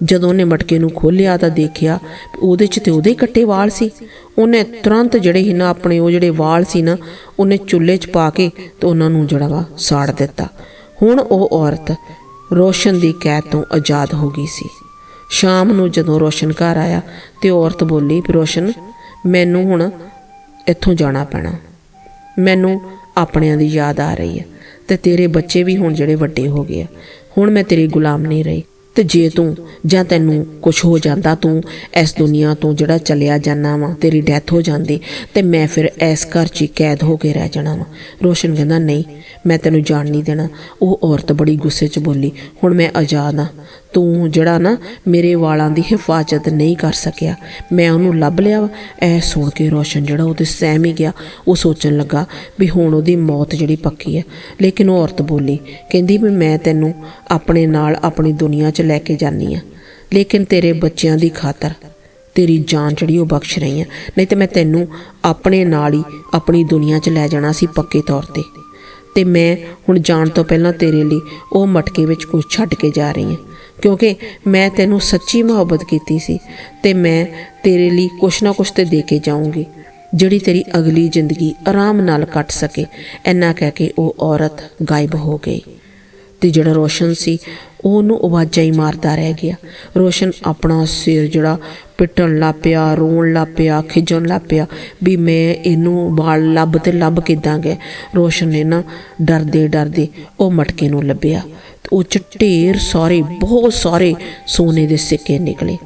ਜਦੋਂ ਉਹਨੇ ਮਟਕੇ ਨੂੰ ਖੋਲ੍ਹਿਆ ਤਾਂ ਦੇਖਿਆ ਉਹਦੇ 'ਚ ਤੇ ਉਹਦੇ ਕੱਟੇ ਵਾਲ ਸੀ। ਉਹਨੇ ਤੁਰੰਤ ਜਿਹੜੇ ਹੀ ਨਾ ਆਪਣੇ ਉਹ ਜਿਹੜੇ ਵਾਲ ਸੀ ਨਾ, ਉਹਨੇ ਚੁੱਲ੍ਹੇ 'ਚ ਪਾ ਕੇ ਤੇ ਉਹਨਾਂ ਨੂੰ ਜਿਹੜਾ ਵਾ ਸਾੜ ਦਿੱਤਾ। ਹੁਣ ਉਹ ਔਰਤ ਰੋਸ਼ਨ ਦੀ ਕੈਦ ਤੋਂ ਆਜ਼ਾਦ ਹੋ ਗਈ ਸੀ। ਸ਼ਾਮ ਨੂੰ ਜਦੋਂ ਰੋਸ਼ਨ ਘਰ ਆਇਆ ਤੇ ਔਰਤ ਬੋਲੀ, ਵੀ ਰੋਸ਼ਨ, ਮੈਨੂੰ ਹੁਣ ਇੱਥੋਂ ਜਾਣਾ ਪੈਣਾ। ਮੈਨੂੰ ਆਪਣਿਆਂ ਦੀ ਯਾਦ ਆ ਰਹੀ ਹੈ ਤੇ ਤੇਰੇ ਬੱਚੇ ਵੀ ਹੁਣ ਜਿਹੜੇ ਵੱਡੇ ਹੋ ਗਏ ਆ। ਹੁਣ ਮੈਂ ਤੇਰੀ ਗੁਲਾਮ ਨਹੀਂ ਰਹੀ। ਤੇ ਜੇ ਤੂੰ ਜਾਂ ਤੈਨੂੰ ਕੁਝ ਹੋ ਜਾਂਦਾ ਤੂੰ ਇਸ ਦੁਨੀਆ ਤੋਂ ਜਿਹੜਾ ਚਲਿਆ ਜਾਣਾ ਵਾ, ਤੇਰੀ ਡੈਥ ਹੋ ਜਾਂਦੀ, ਤੇ ਮੈਂ ਫਿਰ ਇਸ ਘਰ 'ਚ ਹੀ ਕੈਦ ਹੋ ਕੇ ਰਹਿ ਜਾਣਾ ਵਾ। ਰੋਸ਼ਨ ਕਹਿੰਦਾ, ਨਹੀਂ, ਮੈਂ ਤੈਨੂੰ ਜਾਣ ਨਹੀਂ ਦੇਣਾ। ਉਹ ਔਰਤ ਬੜੀ ਗੁੱਸੇ 'ਚ ਬੋਲੀ, ਹੁਣ ਮੈਂ ਆਜ਼ਾਦ ਆ ਤੂੰ ਜਿਹੜਾ ਨਾ ਮੇਰੇ ਵਾਲਾਂ ਦੀ ਹਿਫਾਜ਼ਤ ਨਹੀਂ ਕਰ ਸਕਿਆ। ਮੈਂ ਉਹਨੂੰ ਲੱਭ ਲਿਆ ਵਾ। ਐ ਸੁਣ ਕੇ ਰੋਸ਼ਨ ਜਿਹੜਾ ਉਹ ਉਹਦੇ ਸਹਿਮ ਹੀ ਗਿਆ। ਉਹ ਸੋਚਣ ਲੱਗਾ ਵੀ ਹੁਣ ਉਹਦੀ ਮੌਤ ਜਿਹੜੀ ਪੱਕੀ ਹੈ। ਲੇਕਿਨ ਉਹ ਔਰਤ ਬੋਲੀ, ਕਹਿੰਦੀ ਵੀ ਮੈਂ ਤੈਨੂੰ ਆਪਣੇ ਨਾਲ ਆਪਣੀ ਦੁਨੀਆ 'ਚ ਲੈ ਕੇ ਜਾਨੀ ਆ ਲੇਕਿਨ ਤੇਰੇ ਬੱਚਿਆਂ ਦੀ ਖਾਤਰ ਤੇਰੀ ਜਾਨ ਜਿਹੜੀ ਉਹ ਬਖਸ਼ ਰਹੀ ਆ ਨਹੀਂ ਤੇ ਮੈਂ ਤੈਨੂੰ ਆਪਣੇ ਨਾਲ ਹੀ ਆਪਣੀ ਦੁਨੀਆ 'ਚ ਲੈ ਜਾਣਾ ਸੀ ਪੱਕੇ ਤੌਰ ਤੇ। ਤੇ ਮੈਂ ਹੁਣ ਜਾਣ ਤੋਂ ਪਹਿਲਾਂ ਤੇਰੇ ਲਈ ਉਹ ਮਟਕੇ ਵਿੱਚ ਕੁਝ ਛੱਡ ਕੇ ਜਾ ਰਹੀ ਹਾਂ। ਕਿਉਂਕਿ ਮੈਂ ਤੈਨੂੰ ਸੱਚੀ ਮੁਹੱਬਤ ਕੀਤੀ ਸੀ ਤੇ ਮੈਂ ਤੇਰੇ ਲਈ ਕੁਛ ਨਾ ਕੁਛ ਤੇ ਦੇ ਕੇ ਜਾਊਂਗੀ, ਜਿਹੜੀ ਤੇਰੀ ਅਗਲੀ ਜ਼ਿੰਦਗੀ ਆਰਾਮ ਨਾਲ ਕੱਟ ਸਕੇ। ਇੰਨਾ ਕਹਿ ਕੇ ਉਹ ਔਰਤ ਗਾਇਬ ਹੋ ਗਈ। ਤੇ ਜਿਹੜਾ ਰੋਸ਼ਨ ਸੀ, ਉਹਨੂੰ ਆਵਾਜ਼ਾਂ ਹੀ ਮਾਰਦਾ ਰਹਿ ਗਿਆ। ਰੋਸ਼ਨ ਆਪਣਾ ਸਿਰ ਜਿਹੜਾ ਪਿੱਟਣ ਲੱਗ ਪਿਆ, ਰੋਣ ਲੱਗ ਪਿਆ ਖਿਜਣ ਲੱਗ ਪਿਆ ਵੀ ਮੈਂ ਇਹਨੂੰ ਬਾਲ ਲੱਭ ਤੇ ਲੱਭ ਕਿਦਾਂ ਗਏ ਰੋਸ਼ਨ ਨੇ ਨਾ ਡਰਦੇ ਡਰਦੇ ਉਹ ਮਟਕੇ ਨੂੰ ਲੱਭਿਆ। ਉਹ ਚ ਢੇਰ ਸਾਰੇ ਬਹੁਤ ਸਾਰੇ ਸੋਨੇ ਦੇ ਸਿੱਕੇ ਨਿਕਲੇ।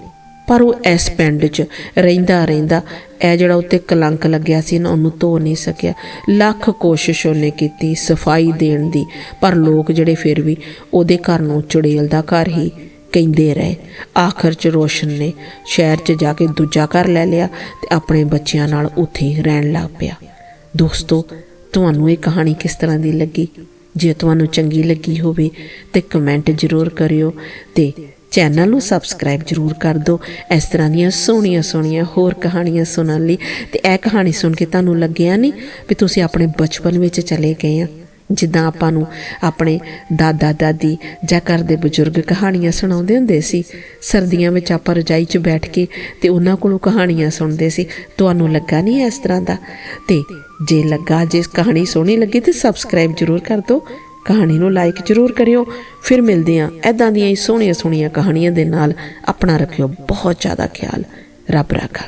ਪਰ ਉਹ ਇਸ ਪਿੰਡ 'ਚ ਰਹਿੰਦਾ ਰਹਿੰਦਾ ਇਹ ਜਿਹੜਾ ਉੱਤੇ ਕਲੰਕ ਲੱਗਿਆ ਸੀ ਨਾ, ਉਹਨੂੰ ਧੋ ਨਹੀਂ ਸਕਿਆ। ਲੱਖ ਕੋਸ਼ਿਸ਼ ਉਹਨੇ ਕੀਤੀ ਸਫ਼ਾਈ ਦੇਣ ਦੀ, ਪਰ ਲੋਕ ਜਿਹੜੇ ਫਿਰ ਵੀ ਉਹਦੇ ਘਰ ਨੂੰ ਚੁੜੇਲ ਦਾ ਘਰ ਹੀ ਕਹਿੰਦੇ ਰਹੇ। ਆਖਰ 'ਚ ਰੋਸ਼ਨ ਨੇ ਸ਼ਹਿਰ 'ਚ ਜਾ ਕੇ ਦੂਜਾ ਘਰ ਲੈ ਲਿਆ ਤੇ ਆਪਣੇ ਬੱਚਿਆਂ ਨਾਲ ਉੱਥੇ ਰਹਿਣ ਲੱਗ ਪਿਆ। ਦੋਸਤੋ, ਤੁਹਾਨੂੰ ਇਹ ਕਹਾਣੀ ਕਿਸ ਤਰ੍ਹਾਂ ਦੀ ਲੱਗੀ? ਜੇ ਤੁਹਾਨੂੰ ਚੰਗੀ ਲੱਗੀ ਹੋਵੇ ਤੇ ਕਮੈਂਟ ਜ਼ਰੂਰ ਕਰਿਓ ਤੇ ਚੈਨਲ ਨੂੰ ਸਬਸਕ੍ਰਾਈਬ ਜ਼ਰੂਰ ਕਰ ਦਿਓ। ਇਸ ਤਰ੍ਹਾਂ ਦੀਆਂ ਸੋਹਣੀਆਂ ਸੋਹਣੀਆਂ ਹੋਰ ਕਹਾਣੀਆਂ ਸੁਣਨ ਲਈ ਤੇ ਇਹ ਕਹਾਣੀ ਸੁਣ ਕੇ ਤੁਹਾਨੂੰ ਲੱਗਿਆ ਨਹੀਂ ਵੀ ਤੁਸੀਂ ਆਪਣੇ ਬਚਪਨ ਵਿੱਚ ਚਲੇ ਗਏ ਆ। ਜਿੱਦਾਂ ਆਪਾਂ ਨੂੰ ਆਪਣੇ ਦਾਦਾ, ਦਾਦੀ ਜਾਂ ਘਰ ਦੇ ਬਜ਼ੁਰਗ ਕਹਾਣੀਆਂ ਸੁਣਾਉਂਦੇ ਹੁੰਦੇ ਸੀ। ਸਰਦੀਆਂ ਵਿੱਚ ਆਪਾਂ ਰਜਾਈ 'ਚ ਬੈਠ ਕੇ ਤੇ ਉਹਨਾਂ ਕੋਲੋਂ ਕਹਾਣੀਆਂ ਸੁਣਦੇ ਸੀ। ਤੁਹਾਨੂੰ ਲੱਗਾ ਨਹੀਂ ਇਸ ਤਰ੍ਹਾਂ ਦਾ? ਤੇ ਜੇ ਲੱਗਾ, ਜੇ ਕਹਾਣੀ ਸੋਹਣੀ ਲੱਗੀ ਤੇ ਸਬਸਕ੍ਰਾਈਬ ਜ਼ਰੂਰ ਕਰ ਦਿਓ। ਕਹਾਣੀ ਨੂੰ ਲਾਈਕ ਜ਼ਰੂਰ ਕਰਿਓ। ਫਿਰ ਮਿਲਦੇ ਆਂ ਐਦਾਂ ਦੀਆਂ ਹੀ ਸੋਹਣੀਆਂ ਸੋਹਣੀਆਂ ਕਹਾਣੀਆਂ ਦੇ ਨਾਲ। ਆਪਣਾ ਰੱਖਿਓ ਬਹੁਤ ਜ਼ਿਆਦਾ ਖਿਆਲ। ਰੱਬ ਰਾਖਾ।